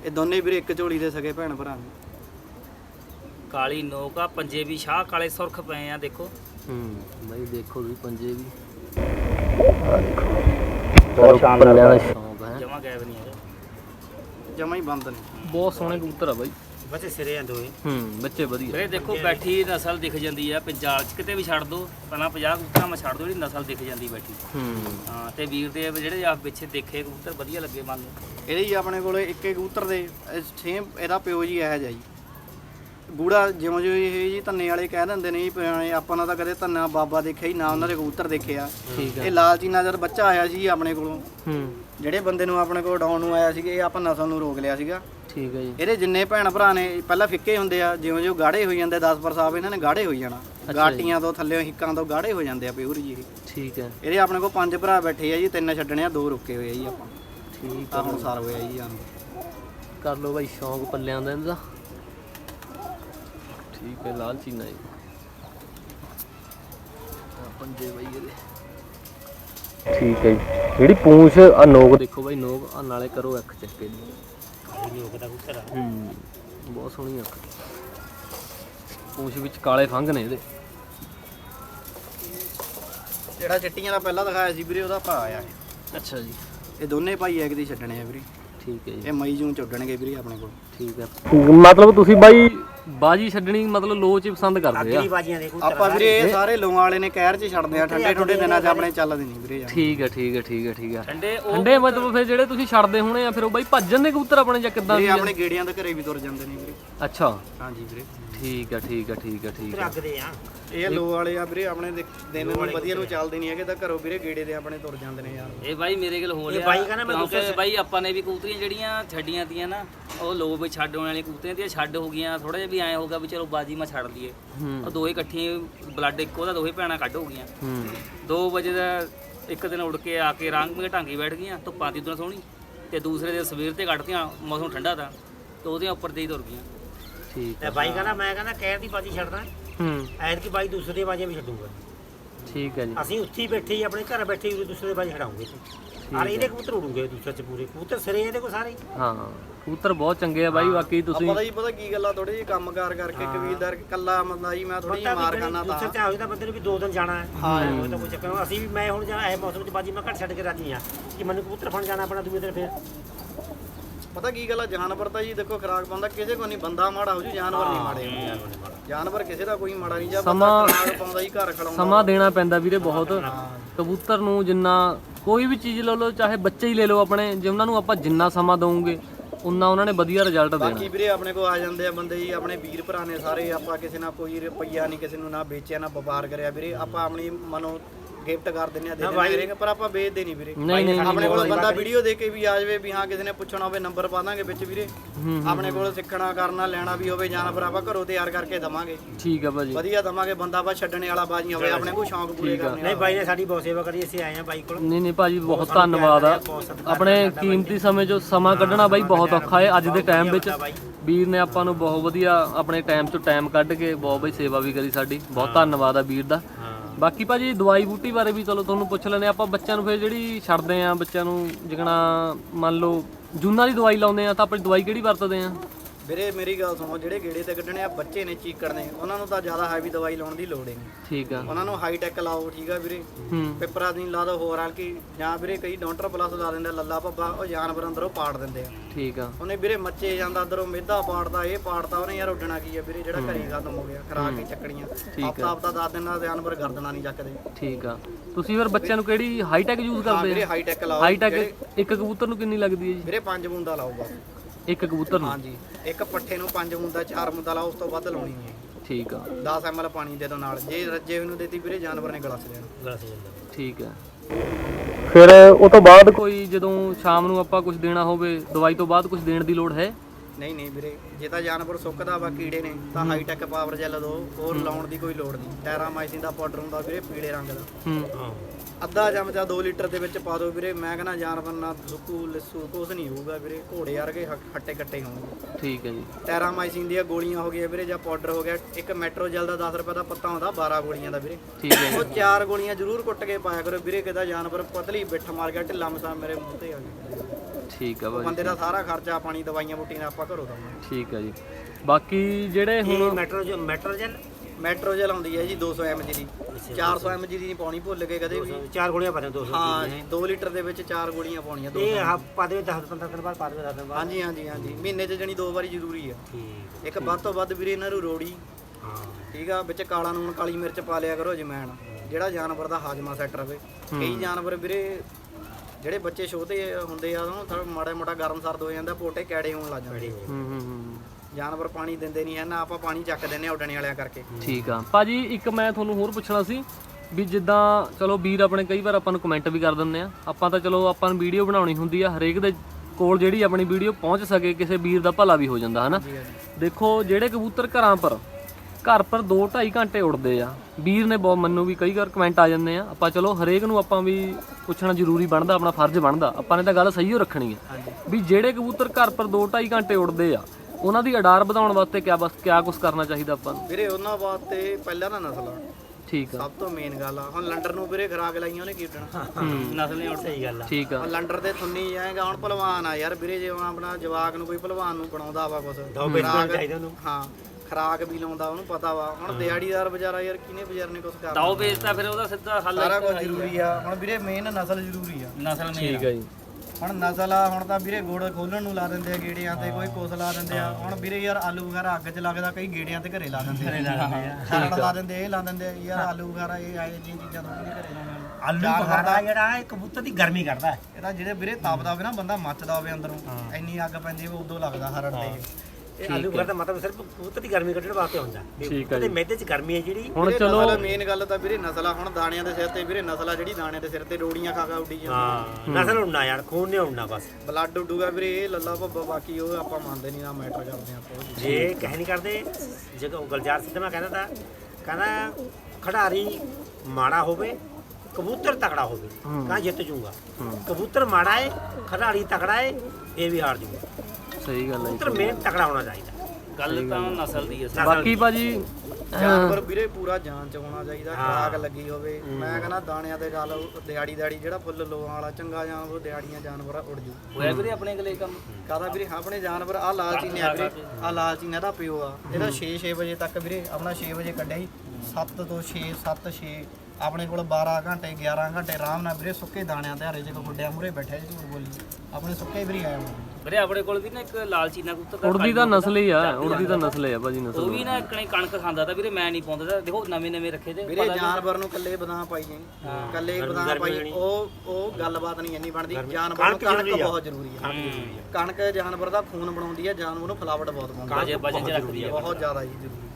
Speaker 2: ਇਹ ਦੋਨੇ ਵੀਰੇ ਇੱਕ ਝੋਲੀ ਦੇ ਸਕੇ ਭੈਣ ਭਰਾ। ਨੇ
Speaker 3: ਕਾਲੀ ਨੋਕ ਆ ਪੰਜੇ ਵੀ ਸ਼ਾਹ ਕਾਲੇ ਸੁਰਖ ਪਏ ਆ ਦੇਖੋ।
Speaker 1: ਹੂੰ ਬਾਈ ਦੇਖੋ ਵੀ ਪੰਜੇ ਵੀ।
Speaker 3: ਬਹੁਤ ਸ਼ਾਨਦਾਰ
Speaker 1: ਸ਼ੌਂਕ ਹੈ।
Speaker 3: ਜਮਾ ਗਾਇਬ ਨਹੀਂ ਹੈਗਾ।
Speaker 2: ਜਮਾ ਹੀ ਬੰਦ ਨੇ।
Speaker 1: ਬਹੁਤ ਸੋਹਣੇ ਕਬੂਤਰ ਆ ਬਾਈ।
Speaker 4: ਬੱਚੇ ਸਿਰੇ ਆ ਦੋਏ
Speaker 1: ਹੂੰ ਬੱਚੇ ਵਧੀਆ।
Speaker 3: ਵੀਰੇ ਦੇਖੋ ਬੈਠੀ ਨਸਲ ਦਿਖ ਜਾਂਦੀ ਆ ਪੰਜਾਲ ਚ ਕਿਤੇ ਵੀ ਛੱਡ ਦੋ ਪਹਿਲਾਂ 50 ਕਬੂਤਰਾਂ ਮੈਂ ਛੱਡ ਦੋ ਜਿਹੜੀ ਨਸਲ ਦਿਖ ਜਾਂਦੀ ਬੈਠੀ।
Speaker 1: ਹੂੰ।
Speaker 3: ਹਾਂ ਤੇ ਵੀਰ ਦੇ ਜਿਹੜੇ ਆ ਪਿੱਛੇ ਦੇਖੇ ਕਬੂਤਰ ਵਧੀਆ ਲੱਗੇ ਮਨ ਨੂੰ।
Speaker 2: ਇਹਦੇ ਜੀ ਆਪਣੇ ਕੋਲੇ ਇੱਕੇ ਕਬੂਤਰ ਦੇ ਸੇਮ ਇਹਦਾ ਪਿਓ ਜੀ ਇਹੋ ਜਿਹਾ ਜੀ। ਗੂੜਾ ਜਿਉਂ ਜਿਉਂ ਇਹ ਜੀ ਧੰਨੇ ਵਾਲੇ ਕਹਿ ਦਿੰਦੇ ਨੇ ਜੀ ਪੁਰਾਣੇ ਆਪਾਂ ਨਾਲ ਤਾਂ ਕਦੇ ਧੰਨਾ ਬਾਬਾ ਦੇਖਿਆ ਹੀ ਨਾ ਉਹਨਾਂ ਦੇ ਕਬੂਤਰ ਦੇਖਿਆ।
Speaker 1: ਠੀਕ ਹੈ
Speaker 2: ਇਹ ਲਾਲਚੀ ਨਜ਼ਰ ਬੱਚਾ ਆਇਆ ਸੀ ਜੀ ਆਪਣੇ ਕੋਲੋਂ
Speaker 1: ਹੂੰ।
Speaker 2: ਜਿਹੜੇ ਬੰਦੇ ਨੂੰ ਆਪਣੇ ਕੋਲ ਡਾਉਣ ਨੂੰ ਆਇਆ ਸੀਗਾ ਇਹ ਆਪਾਂ ਨਸਲ ਨੂੰ ਰੋਕ ਲਿਆ ਸੀਗਾ।
Speaker 1: ਠੀਕ ਹੈ ਜੀ।
Speaker 2: ਇਹਦੇ ਜਿੰਨੇ ਭੈਣ ਭਰਾ ਨੇ ਪਹਿਲਾਂ ਫਿੱਕੇ ਹੁੰਦੇ ਆ ਜਿਉਂ ਜਿਉਂ ਗਾੜੇ ਹੋਈ ਜਾਂਦੇ 10 ਸਾਹਿਬ ਇਹਨਾਂ ਨੇ ਗਾੜੇ ਹੋਈ ਜਾਣਾ। ਗਾਟੀਆਂ ਤੋਂ ਥੱਲੇ ਹਿੱਕਾਂ ਤੋਂ ਗਾੜੇ ਹੋ ਜਾਂਦੇ ਆ ਪਿਓਰ ਜੀ
Speaker 1: ਠੀਕ ਹੈ।
Speaker 2: ਇਹਦੇ ਆਪਣੇ ਕੋਲ ਪੰਜ ਭਰਾ ਬੈਠੇ ਆ ਜੀ ਤਿੰਨ ਛੱਡਣੇ ਆ ਦੋ ਰੁਕੇ ਹੋਏ ਆ ਜੀ ਆਪਾਂ।
Speaker 1: ਠੀਕ
Speaker 2: ਆ ਹੁਣ ਸਾਰ ਹੋਇਆ ਜੀ ਜਾਨ
Speaker 1: ਕਰ ਲਓ ਬਾਈ ਸ਼ੌਂਕ ਪੱਲਿਆਂ ਦਾ ਇਹਦਾ। ਠੀਕ ਹੈ ਲਾਲ ਚੀਨਾ ਜੀ ਪੰਜੇ ਬਾਈ ਇਹਦੇ। ਠੀਕ ਹੈ ਜਿਹੜੀ ਪੂੰਛ ਆ ਨੋਕ ਦੇਖੋ ਬਾਈ ਨੋਕ ਆ ਨਾਲੇ ਕਰੋ ਅੱਖ ਚੱਕ ਦੀ।
Speaker 4: ਲੋਕ ਦਾ ਕਬੂਤਰ ਆ
Speaker 1: ਹੂੰ ਬਹੁਤ ਸੋਹਣੀ ਅੱਖ ਪੂੰਛ ਵਿੱਚ ਕਾਲੇ ਫੰਗ ਨੇ ਇਹਦੇ।
Speaker 2: ਜਿਹੜਾ ਚਿੱਟੀਆਂ ਦਾ ਪਹਿਲਾਂ ਦਿਖਾਇਆ ਸੀ ਵੀਰੇ ਉਹਦਾ ਭਰਾ ਆ ਇਹ।
Speaker 1: ਅੱਛਾ ਜੀ।
Speaker 2: ਇਹ ਦੋਨੇ ਭਾਈ ਇੱਕ ਦੀ ਛੱਡਣੇ ਆ ਵੀਰੇ।
Speaker 1: ਠੀਕ ਹੈ ਜੀ।
Speaker 2: ਇਹ ਮਈ ਜੂਨ ਚ ਉੱਡਣਗੇ ਵੀਰੇ ਆਪਣੇ ਕੋਲ।
Speaker 1: ਠੀਕ ਹੈ। ਮਤਲਬ ਤੁਸੀਂ ਬਾਈ ਬਾਜੀ ਛੱਡਣੀ ਮਤਲਬ ਲੋ ਚ ਪਸੰਦ ਕਰਦੇ ਆ।
Speaker 4: ਅੱਗਲੀ ਬਾਜੀਆਂ ਦੇ ਕਬੂਤਰ
Speaker 2: ਆਪਾਂ ਵੀਰੇ ਇਹ ਸਾਰੇ। ਲੋਆਂ ਵਾਲੇ ਨੇ ਕਹਿਰ ਚ ਛੱਡਦੇ ਆ ਠੰਡੇ ਠੰਡੇ ਦਿਨਾਂ ਚ ਆਪਣੇ ਚੱਲਦੇ ਨਹੀਂ ਵੀਰੇ
Speaker 1: ਠੀਕ ਹੈ ਠੀਕ ਹੈ ਠੀਕ ਹੈ ਠੀਕ ਹੈ
Speaker 3: ਠੰਡੇ ਉਹ
Speaker 1: ਠੰਡੇ ਮਤਲਬ ਫਿਰ ਜਿਹੜੇ ਤੁਸੀਂ ਛੱਡਦੇ ਹੋਣੇ ਆ ਫਿਰ ਉਹ ਬਾਈ ਭੱਜਣ ਦੇ ਕਬੂਤਰ ਆਪਣੇ ਜਾਂ ਕਿੱਦਾਂ
Speaker 2: ਵੀਰੇ ਆਪਣੇ ਗੇੜਿਆਂ ਦੇ ਘਰੇ ਵੀ ਤੁਰ ਜਾਂਦੇ ਨੇ ਵੀਰੇ।
Speaker 1: ਅੱਛਾ।
Speaker 2: ਹਾਂਜੀ ਵੀਰੇ।
Speaker 1: ਠੀਕ ਹੈ ਠੀਕ ਹੈ ਠੀਕ ਹੈ ਠੀਕ ਹੈ
Speaker 4: ਅੱਗ ਦੇ ਆ।
Speaker 2: ਇਹ ਲੋ ਵਾਲੇ ਆ ਵੀਰੇ ਆਪਣੇ ਦੇ- ਦਿਨ ਨੂੰ ਵਧੀਆ ਨੂੰ ਚੱਲਦੇ ਨਹੀਂ ਹੈਗੇ ਤਾਂ ਘਰੋਂ ਵੀਰੇ ਗੇੜੇ ਦੇ ਆਪਣੇ ਤੁਰ ਜਾਂਦੇ ਨੇ ਯਾਰ।
Speaker 3: ਇਹ ਬਾਈ ਮੇਰੇ ਕੋਲ ਹੋ ਲਿਆ
Speaker 4: ਬਾਈ ਕਹਿੰਦਾ ਮੈਂ
Speaker 3: ਕਿਉਂਕਿ ਬਾਈ ਆਪਾਂ ਨੇ ਵੀ ਕਬੂਤਰੀਆਂ ਜਿਹੜੀਆਂ ਛੱਡੀਆਂ ਤੀਆਂ ਨਾ ਉਹ ਲੋ ਵਿੱਚ ਛੱਡ ਹੋਣ ਵਾਲੀਆਂ ਕਬੂਤਰੀਆਂ ਦੀਆਂ ਛੱਡ ਹੋ ਗਈਆਂ ਥੋੜਾ ਜਿਹਾ ਵੀ ਐ ਹੋਗਾ ਵੀ ਚਲੋ ਬਾਜੀ ਮੈਂ ਛੱਡ ਲਈਏ।
Speaker 1: ਹੂੰ।
Speaker 3: ਉਹ ਦੋਏ ਇਕੱਠੀਆਂ ਬਲੱਡ ਇੱਕੋ ਦਾ ਦੋਹੇ ਭੈਣਾਂ ਕੱਢ ਹੋ ਗਈਆਂ।
Speaker 1: ਹੂੰ।
Speaker 3: 2 ਵਜੇ ਦਾ ਇੱਕ ਦਿਨ ਉੱਡ ਕੇ ਆ ਕੇ ਰੰਗ ਮੇ ਢਾਂਗੀ ਬੈਠ ਗਈਆਂ ਧੁੱਪਾਂ ਦੀ ਉਦੋਂ ਸੋਹਣੀ ਤੇ ਦੂਸਰੇ ਦੇ ਸਵੇਰ ਤੇ ਕੱਢਤੀਆਂ ਮੌਸਮ ਠੰਡਾ ਤਾਂ ਤੇ ਉਹਦੇ ਉੱਪਰ ਦੇ ਹੀ ਤੁਰ ਗਈਆਂ।
Speaker 1: ਠੀਕ
Speaker 4: ਤੇ ਬਾਈ ਕਹਿੰਦਾ ਮੈਂ ਕਹਿੰਦਾ ਕਹਿਰ ਦੀ ਬਾਜੀ ਛੱਡਦਾ।
Speaker 1: ਹੂੰ।
Speaker 4: ਐਤ ਕੀ ਬਾਈ ਦੂਸਰੀ ਬਾਜੀਆਂ ਵੀ ਛੱਡੂਗਾ।
Speaker 1: ਠੀਕ ਹੈ ਜੀ।
Speaker 4: ਅਸੀਂ ਉੱਥੇ ਹੀ ਬੈਠੇ ਹੀ ਆਪਣੇ ਘਰ ਬੈਠੇ ਹੀ ਦੂਸਰੇ ਦੇ ਬਾਜੀ ਖੜਾਉਂਗੇ। ਔਰ ਇਹਦੇ ਕਬੂਤਰ ਉੜੂਗੇ ਦੂਸਰੇ ਚ ਪੂਰੇ। ਕਬੂਤਰ ਸਿਰੇ ਇਹਦੇ ਕੋ ਸਾਰੇ। ਹੀ।
Speaker 1: ਹਾਂ। ਕਬੂਤਰ ਬਹੁਤ ਚੰਗੇ ਆ ਬਾਈ ਬਾਕੀ ਤੁਸੀਂ
Speaker 2: ਪਤਾ ਜੀ ਪਤਾ ਕੀ ਗੱਲਾਂ ਥੋੜੀ ਜਿਹੀ ਕੰਮਕਾਰ ਕਰਕੇ ਕਬੀਲਦਾਰ ਕੱਲਾ ਬੰਦਾ ਜੀ ਮੈਂ ਥੋੜੀ ਜਿਹੀ ਮਾਰ ਖਾਨਾ
Speaker 4: ਦੂਸਰੇ
Speaker 2: ਤਾਂ।
Speaker 4: ਚ ਬੰਦੇ ਨੂੰ ਵੀ ਦੋ ਦਿਨ ਜਾਣਾ ਹੈ। ਹਾਂ। ਉਹ ਤਾਂ ਕੋਈ ਚੱਕਰ ਨਹੀਂ। ਅਸੀਂ ਵੀ ਮੈਂ ਹੁਣ ਜਾਂ ਇਹ ਮੌਸਮ ਚ ਬਾਜੀ ਮੈਂ ਘੱਟ ਛੱਡ ਕੇ ਰਾਜੀ ਆ ਕਿ ਮੈਨੂੰ ਕਬੂਤਰ ਫੜ ਜਾਣਾ ਆਪਣਾ ਦੂਏ ਦਿਨ ਫਿਰ।
Speaker 2: ਪਤਾ ਕੀ ਗੱਲ ਆ ਜਾਨਵਰ ਤਾਂ ਜੀ ਦੇਖੋ ਖਰਾਕ ਪਾਉਂਦਾ ਕਿਸੇ ਕੋ ਨਹੀਂ ਬੰਦਾ ਮਾੜਾ ਹੋ ਜੂ ਜਾਨਵਰ ਨਹੀਂ ਮਾੜੇ ਹੁੰਦੇ ਜਾਨਵਰ ਕਿਸੇ ਦਾ ਕੋਈ ਮਾੜਾ ਨਹੀਂ ਜਾਂ ਬੰਦਾ
Speaker 1: ਸਮਾਂ-
Speaker 2: ਖਰਾਕ ਪਾਉਂਦਾ ਜੀ ਘਰ ਖਲਾਉਂਦਾ।
Speaker 1: ਸਮਾਂ ਦੇਣਾ ਪੈਂਦਾ ਵੀਰੇ ਬਹੁਤ। ਕਬੂਤਰ ਨੂੰ ਜਿੰਨਾ ਕੋਈ ਵੀ ਚੀਜ਼ ਲੈ ਲਓ ਚਾਹੇ ਬੱਚੇ ਹੀ ਲੈ ਲਓ ਆਪਣੇ ਜੇ ਉਹਨਾਂ ਨੂੰ ਆਪਾਂ ਜਿੰਨਾ ਸਮਾਂ ਦਵਾਂਗੇ ਉਨਾ ਉਹਨਾਂ ਨੇ ਵਧੀਆ ਰਿਜ਼ਲਟ ਦੇਣਾ।
Speaker 2: ਬਾਕੀ ਵੀਰੇ ਆਪਣੇ ਕੋ ਆ ਜਾਂਦੇ ਆ ਬੰਦੇ ਜੀ ਆਪਣੇ ਵੀਰ ਭਰਾ ਨੇ ਸਾਰੇ ਆਪਾਂ ਕਿਸੇ ਨਾਲ ਕੋਈ ਰੁਪਈਆ ਨਹੀਂ ਕਿਸੇ ਨੂੰ ਨਾ ਵੇਚਿਆ ਨਾ ਵਪਾਰ ਕਰਿਆ। ਵੀਰੇ ਆਪਾਂ ਆਪਣੀ ਮਨੋਂ ਗਿਫਟ ਕਰ ਦਿੰਦੇ ਆ ਦੇ ਦਿੰਦੇ ਆ ਪਰ ਆਪਾਂ ਵੇਚਦੇ ਨਹੀਂ ਵੀਰੇ।
Speaker 1: ਨਹੀਂ ਨਹੀਂ
Speaker 2: ਆਪਣੇ ਕੋਲ ਬੰਦਾ ਵੀਡੀਓ ਦੇ ਕੇ ਵੀ ਆ ਜਾਵੇ ਵੀ ਹਾਂ ਕਿਸੇ ਨੇ ਪੁੱਛਣਾ ਹੋਵੇ ਨੰਬਰ ਪਾ ਦਾਂਗੇ ਵਿੱਚ ਵੀਰੇ। ਆਪਣੇ ਕੋਲ ਸਿੱਖਣਾ ਕਰਨਾ ਲੈਣਾ ਵੀ ਹੋਵੇ ਜਾਨਵਰ ਆਪਾਂ ਘਰੋਂ ਤਿਆਰ ਕਰਕੇ ਦਵਾਂਗੇ।
Speaker 1: ਠੀਕ ਆ ਭਾਜੀ।
Speaker 2: ਵਧੀਆ ਦਵਾਂਗੇ ਬੰਦਾ ਬਾ ਛੱਡਣੇ ਵਾਲਾ ਬਾਜੀ ਹੋਵੇ ਆਪਣੇ ਕੋਲ ਸ਼ੌਂਕ ਪੂਰੇ ਕਰਨੇ
Speaker 4: ਨਹੀਂ ਬਾਈ ਨੇ ਸਾਡੀ ਬਹੁਤ ਸੇਵਾ ਕਰੀ ਅਸੀਂ ਆਏ ਆ ਬਾਈ ਕੋਲ।
Speaker 1: ਨਹੀਂ ਨਹੀਂ ਭਾਜੀ ਬਹੁਤ ਧੰਨਵਾਦ ਆ। ਆਪਣੇ ਕੀਮਤੀ ਸਮੇਂ 'ਚੋਂ ਸਮਾਂ ਕੱਢਣਾ ਬਾਈ ਬਹੁਤ ਔਖਾ ਹੈ। ਅੱਜ ਦੇ ਟਾਈਮ ਵਿੱਚ ਵੀਰ ਨੇ ਆਪਾਂ ਨੂੰ ਬਹੁਤ ਵਧੀਆ ਆਪਣੇ ਟਾਈਮ 'ਚੋਂ ਟਾਈਮ ਕੱਢ ਕੇ ਬਹੁਤ ਬਈ ਸੇਵਾ ਵੀ ਕਰੀ ਸਾਡੀ। ਬਹੁਤ ਧੰਨਵਾਦ ਆ ਵੀਰ ਦਾ। ਬਾਕੀ ਭਾਜੀ ਦਵਾਈ ਬੂਟੀ ਬਾਰੇ ਵੀ ਚਲੋ ਤੁਹਾਨੂੰ ਪੁੱਛ ਲੈਂਦੇ ਹਾਂ। ਆਪਾਂ ਬੱਚਿਆਂ ਨੂੰ ਫਿਰ ਜਿਹੜੀ ਛੱਡਦੇ ਆ ਬੱਚਿਆਂ ਨੂੰ ਜਿਕਣਾ ਮੰਨ ਲਓ ਜੂਨਾਂ ਦੀ ਦਵਾਈ ਲਾਉਂਦੇ ਆ ਤਾਂ ਆਪਾਂ ਦਵਾਈ ਕਿਹੜੀ ਵਰਤਦੇ ਆ
Speaker 2: ਵੀਰੇ ਮੇਰੀ ਗੱਲ ਸੁਣੋ ਜਿਹੜੇ ਗੇੜੇ ਤੇ ਕੱਢਣੇ ਆ ਬੱਚੇ ਨੇ ਚੀਕੜ ਨੇ ਉਹਨਾਂ ਨੂੰ ਤਾਂ ਜ਼ਿਆਦਾ ਹੈਵੀ ਦਵਾਈ ਲਾਉਣ ਦੀ ਲੋੜ ਹੀ ਨਹੀਂ।
Speaker 1: ਠੀਕ ਆ।
Speaker 2: ਉਹਨਾਂ ਨੂੰ ਹਾਈ ਟੈਕ ਲਾਓ ਠੀਕ ਆ ਵੀਰੇ?
Speaker 1: ਹੂੰ।
Speaker 2: ਪੇਪਰਾਂ ਦੀ ਲਾ ਦੋ ਹੋਰ ਹਲਕੀ ਜਾਂ ਵੀਰੇ ਕਈ ਡਾਕਟਰ ਪਲੱਸ ਲਾ ਦਿੰਦੇ ਆ, ਲੱਲਾ ਭੱਬਾ ਉਹ ਜਾਨਵਰ ਅੰਦਰੋਂ ਪਾੜ ਦਿੰਦੇ ਆ।
Speaker 1: ਠੀਕ ਆ।
Speaker 2: ਉਹਨੇ ਵੀਰੇ ਮੱਚੇ ਜਾਂਦਾ ਅੰਦਰੋਂ ਮਿੱਧਾ ਪਾੜਦਾ ਇਹ ਪਾੜਦਾ ਉਹਨੇ ਯਾਰ ਉੱਡਣਾ ਕੀ ਆ ਵੀਰੇ ਜਿਹੜਾ ਘਰੇ ਖਤਮ ਹੋ ਗਿਆ ਖਰਾਕ ਹੀ। ਚੱਕਣੀਆਂ। ਆਪਦਾ ਆਪਦਾ ਦੱਸ ਦਿਨਾਂ ਜਾਨਵਰ ਗਰਦਨਾ ਨਹੀਂ ਚੱਕਦੇ।
Speaker 1: ਠੀਕ ਆ। ਤੁਸੀਂ ਫਿਰ ਬੱਚਿਆਂ ਨੂੰ ਕਿਹੜੀ ਹਾਈ ਟੈਕ ਯੂਜ਼
Speaker 2: ਹਾਂ
Speaker 1: ਕਰਦੇ
Speaker 2: ਵੀਰੇ ਹਾਈ ਟੈਕ ਲਾਓ
Speaker 1: ਹਾਈ ਟੈਕ ਇੱਕ ਕਬੂਤਰ ਨੂੰ ਕਿੰਨੀ ਲੱਗਦੀ ਹੈ ਜੀ?
Speaker 2: ਵੀਰੇ ਪੰਜ ਬੂੰਦਾ ਲਾਓ ਬਸ।
Speaker 1: ਇੱਕ ਕਬੂਤਰ ਨੂੰ?
Speaker 2: ਹਾਂਜੀ ਇੱਕ ਪੱਠੇ ਨੂੰ ਪੰਜ ਬੂੰਦਾ ਚਾਰ ਬੂੰਦਾ ਲਾਓ ਉਸ ਤੋਂ ਵੱਧ ਲਾਉਣੀ ਨਹੀਂ
Speaker 1: ਠੀਕ ਆ।
Speaker 2: 10 ml ਪਾਣੀ ਦੇ ਦੋ ਨਾਲ। ਜੇ ਰੱਜੇ ਹੋਏ ਨੂੰ ਦੇਤੀ ਵੀਰੇ ਜਾਨਵਰ ਨੇ ਗਲਾਸ ਲੈਣਾ।
Speaker 4: ਗਲਾਸ ਜਾਂਦਾ
Speaker 1: ਠੀਕ ਹੈ ਫਿਰ ਉਹ ਤੋਂ ਬਾਅਦ ਕੋਈ ਜਦੋਂ ਸ਼ਾਮ ਨੂੰ ਆਪਾਂ ਕੁਝ ਦੇਣਾ ਹੋਵੇ ਦਵਾਈ ਤੋਂ ਬਾਅਦ ਕੁਝ ਦੇਣ ਦੀ ਲੋੜ ਹੈ?
Speaker 2: ਨਹੀਂ ਨਹੀਂ ਵੀਰੇ ਜੇ ਤਾਂ ਜਾਨਵਰ ਸੁੱਕਦਾ ਵਾ ਕੀੜੇ ਨੇ ਤਾਂ ਹਾਈ ਟੈਕ ਪਾਵਰ ਜੈਲ ਦੋ ਹੋਰ ਲਾਉਣ ਦੀ ਕੋਈ ਲੋੜ ਨਹੀਂ। ਟੈਰਾਮਾਈਸਿਨ ਦਾ ਪਾਊਡਰ ਹੁੰਦਾ ਵੀਰੇ ਪੀਲੇ ਰੰਗ ਦਾ।
Speaker 1: ਹੂੰ।
Speaker 4: ਹਾਂ।
Speaker 2: ਅੱਧਾ ਚਮਚਾ 2 ਲੀਟਰ ਦੇ ਵਿੱਚ ਪਾ ਦਿਓ ਵੀਰੇ। ਮੈਂ ਕਹਿੰਦਾ ਜਾਨਵਰ ਨਾ ਸੁੱਕੂ ਲਿੱਸੂ ਕੁਛ ਨਹੀਂ ਹੋਊਗਾ ਵੀਰੇ। ਘੋੜੇ ਵਰਗੇ ਹੱਟੇ ਕੱਟੇ ਹੋਣਗੇ।
Speaker 1: ਠੀਕ ਹੈ ਜੀ।
Speaker 2: ਟੈਰਾਮਾਈਸਿਨ ਦੀਆਂ ਗੋਲੀਆਂ ਹੋ ਗਈਆਂ ਵੀਰੇ ਜਾਂ ਪਾਊਡਰ ਹੋ ਗਿਆ। ਇੱਕ ਮੈਟਰੋ ਜੈਲ ਦਾ 10 ਰੁਪਏ ਦਾ ਪੱਤਾ ਹੁੰਦਾ 12 ਗੋਲੀਆਂ ਦਾ ਵੀਰੇ।
Speaker 1: ਠੀਕ ਹੈ
Speaker 2: ਉਹ ਚਾਰ ਗੋਲੀਆਂ ਜ਼ਰੂਰ ਕੁੱਟ ਕੇ ਪਾਇਆ ਕਰੋ ਵੀਰੇ। ਕਿਦਾ ਜਾਨਵਰ ਪਤਲੀ ਬਿੱਠ ਮਾਰ ਗਿਆ ਢਿੱਲਾ ਮਸਾ ਮੇਰੇ ਮੂੰਹ ਤੇ ਆ ਗਿਆ।
Speaker 1: ਠੀਕ ਆ ਭਾਜੀ
Speaker 2: ਬੰਦੇ ਦਾ ਸਾਰਾ ਖਰਚਾ ਪਾਣੀ ਦਵਾਈਆਂ ਬੂਟੀਆਂ ਆਪਾਂ ਘਰੋਂ ਦਵਾਂਗੇ।
Speaker 1: ਠੀਕ ਹੈ ਜੀ। ਬਾਕੀ ਜਿਹੜੇ ਹੁਣ
Speaker 4: ਮੈਟਰੋ ਜੋ ਮੈਟਰੋ ਜੈਲ
Speaker 2: ਆਉਂਦੀ ਹੈ ਜੀ 200 mg ਦੀ। 400 mg ਦੀ ਨਹੀਂ ਪਾਉਣੀ ਭੁੱਲ ਗਏ ਕਦੇ ਵੀ।
Speaker 4: ਚਾਰ ਗੋਲੀਆਂ ਪਾ ਦੇ 200
Speaker 2: ਹਾਂ ਜੀ 2 ਲੀਟਰ ਦੇ ਵਿੱਚ ਚਾਰ ਗੋਲੀਆਂ ਪਾਉਣੀਆਂ ਦੋ
Speaker 4: ਇਹ ਹਾਂ ਪਾ ਦੇ 10 15 ਦਿਨ ਬਾਅਦ ਪਾ ਦੇ 10 ਦਿਨ ਬਾਅਦ।
Speaker 2: ਹਾਂਜੀ ਹਾਂਜੀ ਹਾਂਜੀ। ਮਹੀਨੇ 'ਚ ਜਣੀ ਦੋ ਵਾਰੀ ਜ਼ਰੂਰੀ ਆ।
Speaker 4: ਠੀਕ
Speaker 2: ਇੱਕ ਵੱਧ ਤੋਂ ਵੱਧ ਵੀਰੇ ਇਹਨਾਂ ਨੂੰ ਰੋੜੀ।
Speaker 4: ਹਾਂ।
Speaker 2: ਠੀਕ ਆ ਵਿੱਚ ਕਾਲਾ ਨੂਣ ਕਾਲੀ ਮਿਰਚ ਪਾ ਲਿਆ ਕਰੋ ਜਮੈਣ ਜਿਹੜਾ ਜਾਨਵਰ ਦਾ ਹਾਜ਼ਮਾ ਸੈੱਟ ਰਵੇ। ਕਈ ਜਾਨਵਰ ਵੀਰੇ ਜਿਹੜੇ ਬੱਚੇ ਛੋਟੇ ਹੁੰਦੇ ਆ ਉਹਨੂੰ ਥੋੜਾ ਮਾੜਾ ਮੋਟਾ ਗਰਮ ਸਰਦ ਹੋ ਜਾਂਦਾ ਪੋਟੇ ਕੈੜੇ ਹੋਣ ਲੱਗ ਜਾਂਦੇ
Speaker 1: ਹੂੰ ਹੂੰ ਹੂੰ।
Speaker 2: ਜਾਨਵਰ ਪਾਣੀ ਦਿੰਦੇ ਨਹੀਂ ਹੈ ਨਾ ਆਪਾਂ ਪਾਣੀ ਚੱਕ ਦਿੰਨੇ ਆ ਉੱਡਣੇ ਵਾਲਿਆਂ ਕਰਕੇ।
Speaker 1: ਠੀਕ ਆ। ਭਾਜੀ ਇੱਕ ਮੈਂ ਤੁਹਾਨੂੰ ਹੋਰ ਪੁੱਛਣਾ ਸੀ ਵੀ ਜਿੱਦਾਂ ਚਲੋ ਵੀਰ ਆਪਣੇ ਕਈ ਵਾਰ ਆਪਾਂ ਨੂੰ ਕਮੈਂਟ ਵੀ ਕਰ ਦਿੰਦੇ ਆ। ਆਪਾਂ ਤਾਂ ਚਲੋ ਆਪਾਂ ਨੂੰ ਵੀਡੀਓ ਬਣਾਉਣੀ ਹੁੰਦੀ ਆ ਹਰੇਕ ਦੇ ਕੋਲ ਜਿਹੜੀ ਆਪਣੀ ਵੀਡੀਓ ਪਹੁੰਚ ਸਕੇ ਕਿਸੇ ਵੀਰ ਦਾ ਭਲਾ ਵੀ ਹੋ ਜਾਂਦਾ ਹਨਾ? ਦੇਖੋ ਜਿਹੜੇ ਕਬੂਤਰ ਘਰਾਂ ਪਰ ਘਰ ਪਰ 2 2.5 ਘੰਟੇ ਉੜਦੇ ਆ ਵੀਰ ਨੇ ਬਹੁਤ ਮੈਨੂੰ ਵੀ ਕਈ ਵਾਰ ਕਮੈਂਟ ਆ ਜਾਂਦੇ ਆ ਆਪਾਂ ਚਲੋ ਹਰੇਕ ਨੂੰ ਆਪਾਂ ਵੀ ਪੁੱਛਣਾ ਜ਼ਰੂਰੀ ਬਣਦਾ ਆਪਣਾ ਫਰਜ਼ ਬਣਦਾ ਆਪਾਂ ਨੇ ਤਾਂ ਗੱਲ ਸਹੀ ਓ ਰੱਖਣੀ ਆ। ਵੀ ਜਿਹੜੇ ਕਬੂਤਰ ਘਰ ਪਰ 2 2.5 ਘੰਟੇ ਉੜਦੇ ਆ ਉਹਨਾਂ ਦੀ ਅਡਾਰ ਵਧਾਉਣ ਵਾਸਤੇ ਕਿਆ ਬਸ ਕਿਆ ਕੁਝ ਕਰਨਾ ਚਾਹੀਦਾ ਆਪਾਂ ਨੂੰ?
Speaker 2: ਵੀਰੇ ਉਹਨਾਂ ਵਾਸਤੇ ਪਹਿਲਾਂ ਨਾ ਨਸਲਾਂ
Speaker 1: ਠੀਕ ਆ।
Speaker 2: ਸਭ ਤੋਂ ਮੇਨ ਗੱਲ ਆ। ਹੁਣ ਲੰਡਰ ਨੂੰ ਵੀਰੇ ਖਰਾਕ ਲਾਈਆਂ ਉਹਨੇ ਕੀ ਉੱਡਣਾ?
Speaker 3: ਨਸਲੇ ਉੜ
Speaker 4: ਸਹੀ ਗੱਲ ਆ।
Speaker 1: ਠੀਕ ਆ।
Speaker 2: ਹੁਣ ਲੰਡਰ ਦੇ ਥੁੰਨੀ ਜਾਏਗਾ ਹੁਣ ਭਲਵਾਨ ਆ ਯਾਰ ਵੀਰੇ ਜੇ ਹੁਣ ਆਪਣਾ ਜਵਾਕ ਨੂੰ ਕੋਈ ਭਲਵਾਨ ਨੂੰ ਬਣਾਉਂਦਾ ਵਾ ਕੁਛ
Speaker 4: ਦੋ ਬੇਸਮੈਂਟ ਚਾਹੀਦਾ ਉਹਨੂੰ।
Speaker 2: ਹਾਂ ਖਰਾਕ ਵੀ ਲਾਉਂਦਾ ਉਹਨੂੰ ਪਤਾ ਵਾ। ਹੁਣ ਦਿਹਾੜੀਦਾਰ ਵਿਚਾਰਾ ਯਾਰ ਕਿਨੇ ਵਿਚਾਰ ਨੇ ਕੁਛ ਕਰਨਾ?
Speaker 3: ਦਾਉ ਵੇਚਦਾ ਫਿਰ ਉਹਦਾ ਸਿੱਧਾ ਹੱਲ
Speaker 2: ਸਾਰਾ ਕੁਝ ਜ਼ਰੂਰੀ ਆ। ਹੁਣ ਵੀਰੇ ਮੇਨ ਨਸਲ ਜ਼ਰੂਰੀ ਆ।
Speaker 3: ਨਸਲ
Speaker 1: ਠੀਕ ਆ ਜੀ।
Speaker 2: ਹੁਣ ਨਸਲ ਆ ਹੁਣ ਤਾਂ ਵੀਰੇ ਗੋੜ ਖੋਲਣ ਨੂੰ ਲਾ ਦਿੰਦੇ ਆ ਗੇੜਿਆਂ ਤੇ ਕੋਈ ਕੁਸ ਲਾ ਦਿੰਦੇ ਆ। ਹੁਣ ਵੀਰੇ ਯਾਰ ਆਲੂ ਵਗੈਰਾ ਅੱਗ 'ਚ ਲੱਗਦਾ ਕਈ ਗੇੜਿਆਂ ਤੇ ਘਰੇ ਲਾ ਦਿੰਦੇ ਆ। ਛਾੜ ਲਾ ਦਿੰਦੇ ਇਹ ਲਾ ਦਿੰਦੇ ਆ। ਯਾਰ ਆਲੂ ਵਗੈਰਾ ਇਹ ਆਏ ਜੀ ਚੀਜ਼ਾਂ ਤੋਂ ਵੀਰੇ ਘਰੇ ਲਾਉਣ
Speaker 4: ਆਲੂ ਬੁਖਾਰਾ ਜਿਹੜਾ ਇਹ ਕਬੂਤਰ ਦੀ ਗਰਮੀ ਕਰਦਾ।
Speaker 2: ਇਹਦਾ ਜਿਹੜੇ ਵੀਰੇ ਤਾਪਦਾ ਹੋਵੇ ਨਾ ਬੰਦਾ ਮੱਚਦਾ ਹੋਵੇ ਅੰਦਰੋਂ ਇੰਨੀ ਅੱਗ ਪੈਂਦੀ ਹੋਵੇ ਉਦੋਂ ਲੱਗਦਾ ਹਰੜ ਤੇ
Speaker 4: ਇਹ ਆਲੂ ਬੁਖਾਰਾ ਦਾ ਮਤਲਬ ਸਿਰਫ ਕਬੂਤਰ ਦੀ ਗਰਮੀ ਕੱਢਣ ਵਾਸਤੇ ਹੁੰਦਾ
Speaker 1: ਠੀਕ ਆ
Speaker 4: ਤੇ ਮੈਦੇ 'ਚ ਗਰਮੀ ਹੈ ਜਿਹੜੀ।
Speaker 1: ਹੁਣ
Speaker 2: ਵੀਰੇ
Speaker 1: ਚਲੋ
Speaker 2: ਨਸਲ ਮੇਨ ਗੱਲ ਤਾਂ ਵੀਰੇ ਨਸਲ ਆ ਹੁਣ ਦਾਣਿਆਂ ਦੇ ਸਿਰ ਤੇ ਵੀਰੇ ਨਸਲ ਆ ਜਿਹੜੀ ਦਾਣਿਆਂ ਦੇ ਸਿਰ ਤੇ ਰੋੜੀਆਂ ਖਾ ਖਾ ਉੱਡੀ ਜਾਂਦੀ
Speaker 4: ਹਾਂ ਨਸਲ ਉੜਨਾ ਯਾਰ ਖੂਨ ਨਹੀਂ ਉੜਨਾ ਬਸ।
Speaker 2: ਬਲੱਡ ਉੱਡੂਗਾ ਵੀਰੇ ਇਹ ਲੱਲਾ ਭੱਬਾ ਬਾਕੀ ਉਹ ਆਪਾਂ ਮੰਨਦੇ ਨਹੀਂ ਨਾ ਮੈਟਰ ਕਰਦੇ ਆਪਾਂ ਉਹ। ਚੀਜ਼।
Speaker 4: ਜੇ ਕਹਿ ਨਹੀਂ ਕਰਦੇ ਜਦੋਂ ਗਲਜਾਰ ਸਿੱਧਾ ਕਹਿੰਦਾ ਤਾਂ ਕਹਿੰਦਾ ਖਿਡਾਰੀ ਮਾੜਾ ਹੋਵੇ ਕਬੂਤਰ ਤਕੜਾ ਹੋਵੇ ਤਾਂ ਜਿੱਤ ਜੂਗਾ। ਕਬੂਤਰ ਮਾੜਾ ਏ ਖਿਡਾਰੀ ਤਕੜਾ ਏ ਇਹ ਵੀ ਹਾਰ ਜੂਗਾ।
Speaker 1: ਸਹੀ ਗੱਲ ਹੈ।
Speaker 4: ਕਬੂਤਰ ਮੇਨ ਤਕੜਾ ਹੋਣਾ ਚਾਹੀਦਾ।
Speaker 3: ਗੱਲ ਤਾਂ ਨਸਲ ਦੀ ਹੈ।
Speaker 1: ਬਾਕੀ ਭਾਜੀ
Speaker 2: ਜਾਨਵਰ ਵੀਰੇ ਪੂਰਾ ਜਾਨ ਚ ਹੋਣਾ ਚਾਹੀਦਾ ਖਰਾਕ ਲੱਗੀ ਹੋਵੇ। ਮੈਂ ਕਹਿੰਦਾ ਦਾਣਿਆਂ ਤੇ ਗੱਲ ਦਿਹਾੜੀ ਦਿਹਾੜੀ ਜਿਹੜਾ ਫੁੱਲ ਲੋਆਂ ਵਾਲਾ ਚੰਗਾ ਜਾਨਵਰ ਦਿਹਾੜੀਆਂ ਜਾਨਵਰ ਆ, ਉੱਡ ਜੂ।
Speaker 3: ਹੋਇਆ ਵੀਰੇ ਆਪਣੇ ਗਲੇ ਕੰਮ?
Speaker 2: ਕਾਦਾ ਵੀਰੇ? ਆਪਣੇ ਜਾਨਵਰ ਆ ਲਾਲ ਚੀਨੇ ਆ ਵੀਰੇ। ਆ ਲਾਲ ਚੀਨੇ ਦਾ ਪਿਓ ਆ। ਇਹਦਾ 6-6 ਵਜੇ ਤੱਕ ਵੀਰੇ ਆਪਣਾ 6 ਵਜੇ ਕੱਢਿਆ ਸੀ। 7 ਤੋਂ 6 7 6 ਆਪਣੇ ਕੋਲ 12 ਘੰਟੇ 11 ਘੰਟੇ ਆਰਾਮ ਨਾਲ ਵੀਰੇ ਸੁੱਕੇ ਦਾਣਿਆਂ ਤੇ ਹਰੇ ਜਿਹੇ ਗੁੱਡਿਆਂ ਮੂਰੇ ਬੈਠਿਆ ਜੀ ਝੂਠ ਬੋਲੀ। ਆਪਣੇ ਸੁੱਕੇ ਵੀਰੇ ਆਇਆ ਹੋਣਾ
Speaker 3: ਵੀਰੇ ਆਪਣੇ ਕੋਲ ਵੀ ਨਾ ਇੱਕ ਲਾਲ ਚੀਨਾ ਕੁੱਤਾ ਦਾ
Speaker 1: ਉੜਦੀ ਤਾਂ ਨਸਲ ਹੀ ਆ ਉੜਦੀ ਤਾਂ ਨਸਲ ਹੀ ਆ ਭਾਜੀ ਨਸਲ
Speaker 3: ਉਹ ਵੀ ਨਾ ਇਕਣੇ ਕਣਕ ਖਾਂਦਾ ਤਾਂ ਵੀਰੇ ਮੈਂ ਨਹੀਂ ਪਾਉਂਦਾ ਤਾ। ਦੇਖੋ ਨਵੇਂ ਨਵੇਂ ਰੱਖੇ ਤੇ
Speaker 2: ਵੀਰੇ ਜਾਨਵਰ ਨੂੰ ਕੱਲੇ ਬਦਾਮ ਪਾਈ ਜਾਈ। ਕੱਲੇ ਬਦਾਮ ਪਾਈ ਉਹ ਉਹ ਗੱਲਬਾਤ ਨਹੀਂ ਇੰਨੀ ਬਣਦੀ। ਜਾਨਵਰ ਨੂੰ ਕਣਕ ਬਹੁਤ ਜ਼ਰੂਰੀ ਹੈ ਕਣਕ ਜਾਨਵਰ ਦਾ ਖੂਨ ਬਣਾਉਂਦੀ ਹੈ ਜਾਨਵਰ ਨੂੰ ਫਲਾਵਟ ਬਹੁਤ ਪਾਉਂਦੀ
Speaker 3: ਜੇ ਵਜਨ ਚ ਰੱਖਦੀ
Speaker 2: ਹੈ
Speaker 3: ਆ।
Speaker 2: ਬਹੁਤ ਜ਼ਿਆਦਾ ਜੀ ਜ਼ਰੂਰੀ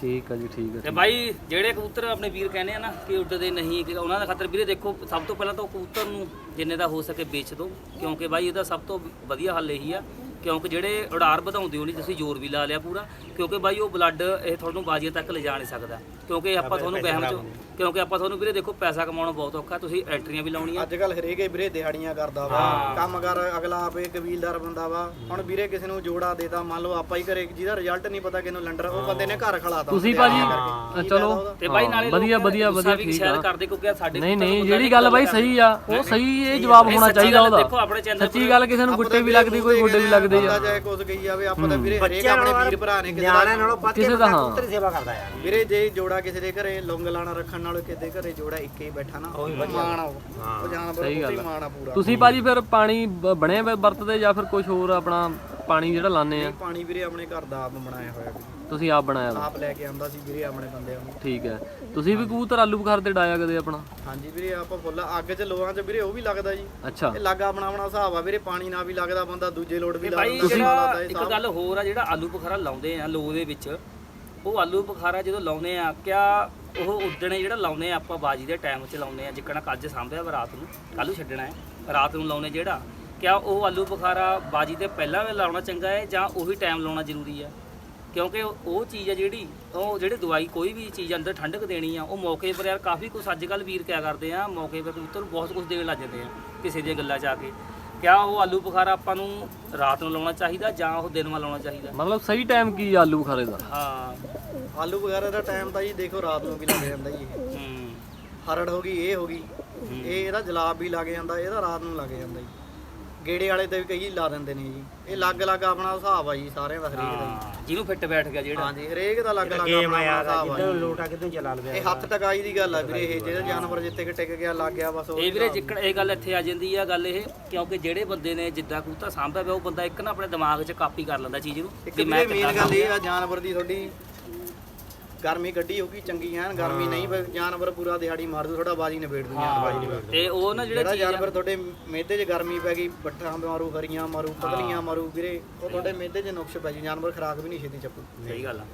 Speaker 1: ਠੀਕ ਆ ਜੀ ਠੀਕ ਆ
Speaker 3: ਤੇ ਬਾਈ ਜਿਹੜੇ ਕਬੂਤਰ ਆਪਣੇ ਵੀਰ ਕਹਿੰਦੇ ਆ ਨਾ ਕਿ ਉੱਡਦੇ ਨਹੀਂ ਕਿ ਉਹਨਾਂ ਦਾ ਖਾਤਰ ਵੀਰੇ ਦੇਖੋ ਸਭ ਤੋਂ ਪਹਿਲਾਂ ਤਾਂ ਉਹ ਕਬੂਤਰ ਨੂੰ ਜਿੰਨੇ ਦਾ ਹੋ ਸਕੇ ਵੇਚ ਦਿਓ ਕਿਉਂਕਿ ਬਾਈ ਇਹਦਾ ਸਭ ਤੋਂ ਵਧੀਆ ਹੱਲ ਇਹੀ ਆ ਕਿਉਂਕਿ ਜਿਹੜੇ ਉਡਾਰ ਵਧਾਉਂਦੇ ਹੋ ਨਹੀਂ ਤੁਸੀਂ ਜ਼ੋਰ ਵੀ ਲਾ ਲਿਆ ਪੂਰਾ ਕਿਉਂਕਿ ਬਾਈ ਉਹ ਬਲੱਡ ਇਹ ਤੁਹਾਨੂੰ ਬਾਜ਼ੀਆਂ ਤੱਕ ਲਿਜਾ ਨਹੀਂ ਸਕਦਾ ਕਿਉਂਕਿ ਆਪਾਂ ਤੁਹਾਨੂੰ ਗਹਿਮ ਚ ਕਿਉਂਕਿ ਆਪਾਂ ਤੁਹਾਨੂੰ ਵੀਰੇ ਦੇਖੋ ਪੈਸਾ ਕਮਾਉਣਾ ਬਹੁਤ ਔਖਾ ਤੁਸੀਂ ਐਂਟਰੀਆਂ ਵੀ ਲਾਉਣੀਆਂ।
Speaker 2: ਅੱਜ ਕੱਲ ਹਰੇਕ ਹੀ ਵੀਰੇ ਦਿਹਾੜੀਆਂ ਕਰਦਾ ਵਾ ਕੰਮ ਕਰ ਅਗਲਾ ਆਪੇ ਕਬੀਲਦਾਰ ਬੰਦਾ ਵਾ। ਹੁਣ ਵੀਰੇ ਕਿਸੇ ਨੂੰ ਜੋੜਾ ਦੇਤਾ ਮੰਨ ਲਓ ਆਪਾਂ ਹੀ ਘਰੇ ਜਿਹਦਾ ਰਿਜ਼ਲਟ ਨਹੀਂ ਪਤਾ ਕਿਨੂੰ ਲੰਡਰ ਉਹ ਬੰਦੇ ਨੇ ਘਰ ਖਲਾਤਾ
Speaker 1: ਤੁਸੀਂ ਭਾਜੀ ਚਲੋ।
Speaker 3: ਤੇ ਬਾਈ ਨਾਲੇ
Speaker 1: ਵਧੀਆ
Speaker 3: ਲੋਕ
Speaker 1: ਵਧੀਆ
Speaker 3: ਗੁੱਸਾ
Speaker 1: ਵਧੀਆ
Speaker 3: ਵੀ
Speaker 1: ਠੀਕ
Speaker 3: ਸ਼ਾਇਦ
Speaker 1: ਆ।
Speaker 3: ਕਰਦੇ ਕਿਉਂਕਿ ਸਾਡੇ
Speaker 1: ਨਹੀਂ ਨਹੀਂ ਜਿਹੜੀ ਗੱਲ ਬਾਈ ਸਹੀ ਆ ਉਹ ਸਹੀ ਇਹ ਜਵਾਬ ਹੋਣਾ
Speaker 3: ਸੱਚੀ
Speaker 1: ਚਾਹੀਦਾ
Speaker 3: ਗੱਲ
Speaker 1: ਉਹਦਾ।
Speaker 3: ਦੇਖੋ ਆਪਣੇ ਚੈਨਲ
Speaker 1: ਸੱਚੀ ਗੱਲ ਕਿਸੇ ਨੂੰ ਗੁੱਟੇ ਵੀ ਲੱਗਦੀ ਕੋਈ ਗੋਡੇ ਵੀ ਲੱਗਦੇ ਆ।
Speaker 2: ਚਾਹੇ ਕੁਝ ਗਈ ਜਾਵੇ ਆਪਾਂ ਤਾਂ ਵੀਰੇ ਹਰੇਕ ਆਪਣੇ ਵੀਰ ਭਰਾ ਨੇ ਕਿਸੇ ਦਾ
Speaker 4: ਨਿਆਣਿਆਂ ਨਾਲੋਂ ਵੱਧ ਕੇ
Speaker 1: ਕਿਸੇ ਦਾ ਹਾਂ।
Speaker 4: ਪੁੱਤਰ ਦੀ ਸੇਵਾ ਕਰਦਾ ਯਾਰ।
Speaker 2: ਵੀਰੇ ਜੇ ਜੋੜਾ ਕਿਸੇ ਦੇ ਘਰੇ ਲੌਂਗ ਲਾਣਾ ਰੱਖਣ ਨਾਲੋਂ ਦੇ ਘਰੇ ਜੋੜਾ ਇੱਕੇ ਹੀ ਬੈਠਾ ਨਾ ਉਹ ਮਾਣ ਆ ਉਹ। ਉਹ
Speaker 1: ਸਹੀ
Speaker 2: ਹੀ ਮਾਣ ਆ ਪੂਰਾ।
Speaker 1: ਤੁਸੀਂ ਭਾਜੀ ਫਿਰ ਪਾਣੀ ਬ- ਵਰਤਦੇ ਜਾਂ ਫਿਰ ਕੁਝ ਹੋਰ ਆਪਣਾ ਪਾਣੀ ਜਿਹੜਾ ਲਾਣੇ ਆ?
Speaker 2: ਪਾਣੀ ਵੀਰੇ ਆਪਣੇ ਘਰ ਦਾ ਆਪ ਬਣਾਇਆ ਹੋਇਆ ਵੀਰੇ
Speaker 1: ਤੁਸੀਂ ਆਪ ਬਣਾਇਆ ਵਾ?
Speaker 2: ਆਪ ਲੈ ਕੇ ਆਂਦਾ ਸੀ ਵੀਰੇ ਆਪਣੇ ਬੰਦਿਆਂ ਨੂੰ।
Speaker 1: ਠੀਕ ਹੈ। ਤੁਸੀਂ ਵੀ ਕਬੂਤਰ ਆਲੂ ਬੁਖਾਰ ਤੇ ਡਾਇਆ ਕਦੇ ਆਪਣਾ?
Speaker 2: ਹਾਂਜੀ ਵੀਰੇ ਆਪਾਂ ਫੁੱਲ ਅੱਗ 'ਚ ਲੋਹਾਂ 'ਚ ਵੀਰੇ ਉਹ ਵੀ ਲੱਗਦਾ ਜੀ।
Speaker 1: ਅੱਛਾ।
Speaker 2: ਇਹ ਲਾਗਾ ਬਣਾਉਣਾ ਹਿਸਾਬ ਆ ਵੀਰੇ ਪਾਣੀ ਨਾਲ ਵੀ ਲੱਗਦਾ ਬੰਦਾ ਦੂਜੇ ਲੋੜ ਵੀ
Speaker 3: ਭਾਈ ਜਿਹੜਾ
Speaker 2: ਲੱਗਦਾ
Speaker 3: ਇੱਕ ਗੱਲ ਹੋਰ ਆ ਜਿਹੜਾ ਆਲੂ ਬੁਖਾਰਾ ਲਾਉਂਦੇ ਆ ਲੋ ਦੇ ਵਿੱਚ ਉਹ ਆਲੂ ਬੁਖਾਰਾ ਜਦੋਂ ਲਾਉਂਦੇ ਆ ਕਿਆ ਉਹ ਉਦਣੇ ਜਿਹੜਾ ਲਾਉਂਦੇ ਆ, ਆਪਾਂ ਬਾਜੀ ਦੇ ਟਾਈਮ 'ਚ ਲਾਉਂਦੇ ਆ, ਜਿੱਕਣਾ ਕੱਜ ਸਾਂਭਿਆ ਵਾ, ਰਾਤ ਨੂੰ ਕੱਲ ਛੱਡਣਾ ਹੈ। ਰਾਤ ਨੂੰ ਲਾਉਣੇ ਜਿਹੜਾ, ਕਿਆ ਉਹ ਆਲੂ ਬੁਖਾਰਾ ਬਾਜੀ ਦੇ ਪਹਿਲਾਂ ਵੇ ਲਾਉਣਾ ਚੰਗਾ ਹੈ, ਜਾਂ ਉਹੀ ਟਾਈਮ ਲਾਉਣਾ ਜ਼ਰੂਰੀ ਹੈ? ਕਿਉਂਕਿ ਉਹ ਚੀਜ਼ ਆ ਜਿਹੜੀ, ਉਹ ਜਿਹੜੀ ਦਵਾਈ ਕੋਈ ਵੀ ਚੀਜ਼ ਅੰਦਰ ਠੰਡਕ ਦੇਣੀ ਆ, ਉਹ ਮੌਕੇ ਪਰ ਯਾਰ ਕਾਫੀ ਕੁਝ ਅੱਜ ਕੱਲ ਵੀਰ ਕਿਆ ਕਰਦੇ ਆ, ਮੌਕੇ ਪਰ ਕਬੂਤਰ ਬਹੁਤ ਕੁਝ ਦੇਣ ਲੱਗ ਜਾਂਦੇ ਆ, ਕਿਸੇ ਦੀਆਂ ਗੱਲਾਂ 'ਚ ਆ ਕੇ। ਕਿਆ ਉਹ ਆਲੂ ਬੁਖਾਰਾ ਆਪਾਂ ਨੂੰ ਰਾਤ ਨੂੰ ਲਾਉਣਾ ਚਾਹੀਦਾ ਜਾਂ ਉਹ ਦਿਨ ਵਾਲਾ ਲਾਉਣਾ ਚਾਹੀਦਾ?
Speaker 1: ਮਤਲਬ ਸਹੀ ਟਾਈਮ ਕੀ ਆ ਆਲੂ ਬੁਖਾਰੇ ਦਾ?
Speaker 3: ਹਾਂ।
Speaker 2: ਆਲੂ ਵਗੈਰਾ ਦਾ ਟਾਈਮ ਤਾਂ ਜੀ ਦੇਖੋ ਰਾਤ ਨੂੰ ਵੀ ਲੱਗ ਜਾਂਦਾ ਜੀ ਇਹ।
Speaker 3: ਹੂੰ।
Speaker 2: ਹਰੜ ਹੋ ਗਈ ਇਹ ਹੋ ਗਈ। ਇਹ ਇਹਦਾ ਜਲਾਬ ਵੀ ਲੱਗ ਜਾਂਦਾ ਇਹਦਾ ਰਾਤ ਨੂੰ ਲੱਗ ਜਾਂਦਾ ਜੀ। ਗੇੜੇ ਵਾਲੇ ਤੇ ਵੀ ਕਈ ਲਾ ਦਿੰਦੇ ਨੇ ਜੀ। ਇਹ ਲੱਗ ਲੱਗ ਆਪਣਾ ਹਿਸਾਬ ਆ ਜੀ ਸਾਰਿਆਂ ਦਾ ਹਰੇਕ ਦਾ ਜੀ।
Speaker 3: ਹਾਂ, ਜਿਹਨੂੰ ਫਿੱਟ ਬੈਠ ਗਿਆ ਜਿਹੜਾ।
Speaker 2: ਹਾਂਜੀ ਹਰੇਕ ਦਾ ਲੱਗ ਲੱਗ
Speaker 4: ਗੇਮ
Speaker 2: ਆਪਣਾ
Speaker 4: ਆ ਯਾਰ
Speaker 2: ਹਿਸਾਬ ਆ
Speaker 4: ਜਿੱਦਾਂ
Speaker 2: ਜੀ।
Speaker 4: ਲੋਟਾ ਕਿਦੋਂ ਚਲਾ ਲਵੇ
Speaker 2: ਇਹ ਹੱਥ ਟਕਾਈ ਦੀ ਗੱਲ ਆ ਵੀਰੇ ਇਹ ਜਿਹੜਾ ਜਾਨਵਰ ਜਿੱਥੇ ਕਿ ਟਿਕ ਗਿਆ ਲੱਗ ਗਿਆ ਬਸ ਉਹ
Speaker 3: ਇਹ ਵੀਰੇ ਜਿੱਕਣ ਇਹ ਗੱਲ ਇੱਥੇ ਆ ਜਾਂਦੀ ਆ ਗੱਲ ਇਹ ਕਿਉਂਕਿ ਜਿਹੜੇ ਬੰਦੇ ਨੇ ਜਿੱਦਾਂ ਕਬੂਤਰ ਸਾਂਭਿਆ ਪਿਆ ਉਹ ਬੰਦਾ ਇੱਕ ਨਾ ਆਪਣੇ ਦਿਮਾਗ 'ਚ ਕਾਪੀ ਕਰ ਲੈਂਦਾ ਚੀਜ਼ ਨੂੰ
Speaker 2: ਇੱਕ
Speaker 3: ਵੀ ਮੈਂ
Speaker 2: ਮੇਨ ਗੱਲ ਇਹ ਆ ਜਾਨਵਰ ਦੀ ਤੁਹਾਡੀ ਗਰਮੀ ਕੱਢੀ ਹੋਊਗੀ ਚੰਗੀ ਐਨ ਗਰਮੀ ਨਹੀਂ ਪਰ ਜਾਨਵਰ ਪੂਰਾ ਦਿਹਾੜੀ ਮਾਰ ਦੂ ਤੁਹਾਡਾ ਬਾਜੀ ਨਿਬੇੜ ਦੂ ਜਾਨਵਰ ਬਾਜੀ ਨਿਬੇੜ ਦੂ।
Speaker 3: ਤੇ ਉਹ ਨਾ ਜਿਹੜਾ
Speaker 2: ਜਿਹੜਾ
Speaker 3: ਚੀਜ਼ ਆ
Speaker 2: ਜਾਨਵਰ ਤੁਹਾਡੇ ਮੇਦੇ 'ਚ ਗਰਮੀ ਪੈ ਗਈ ਬੱਠਾਂ ਮਾਰੂ ਹਰੀਆਂ ਮਾਰੂ ਪਤਲੀਆਂ ਮਾਰੂ ਵੀਰੇ ਉਹ ਤੁਹਾਡੇ ਮੇਦੇ 'ਚ ਨੁਕਸ ਪੈ ਜੀ ਜਾਨਵਰ ਖਰਾਕ ਵੀ ਨਹੀਂ ਛੇਤੀ ਚੱਕੂ।
Speaker 3: ਸਹੀ ਗੱਲ ਆ।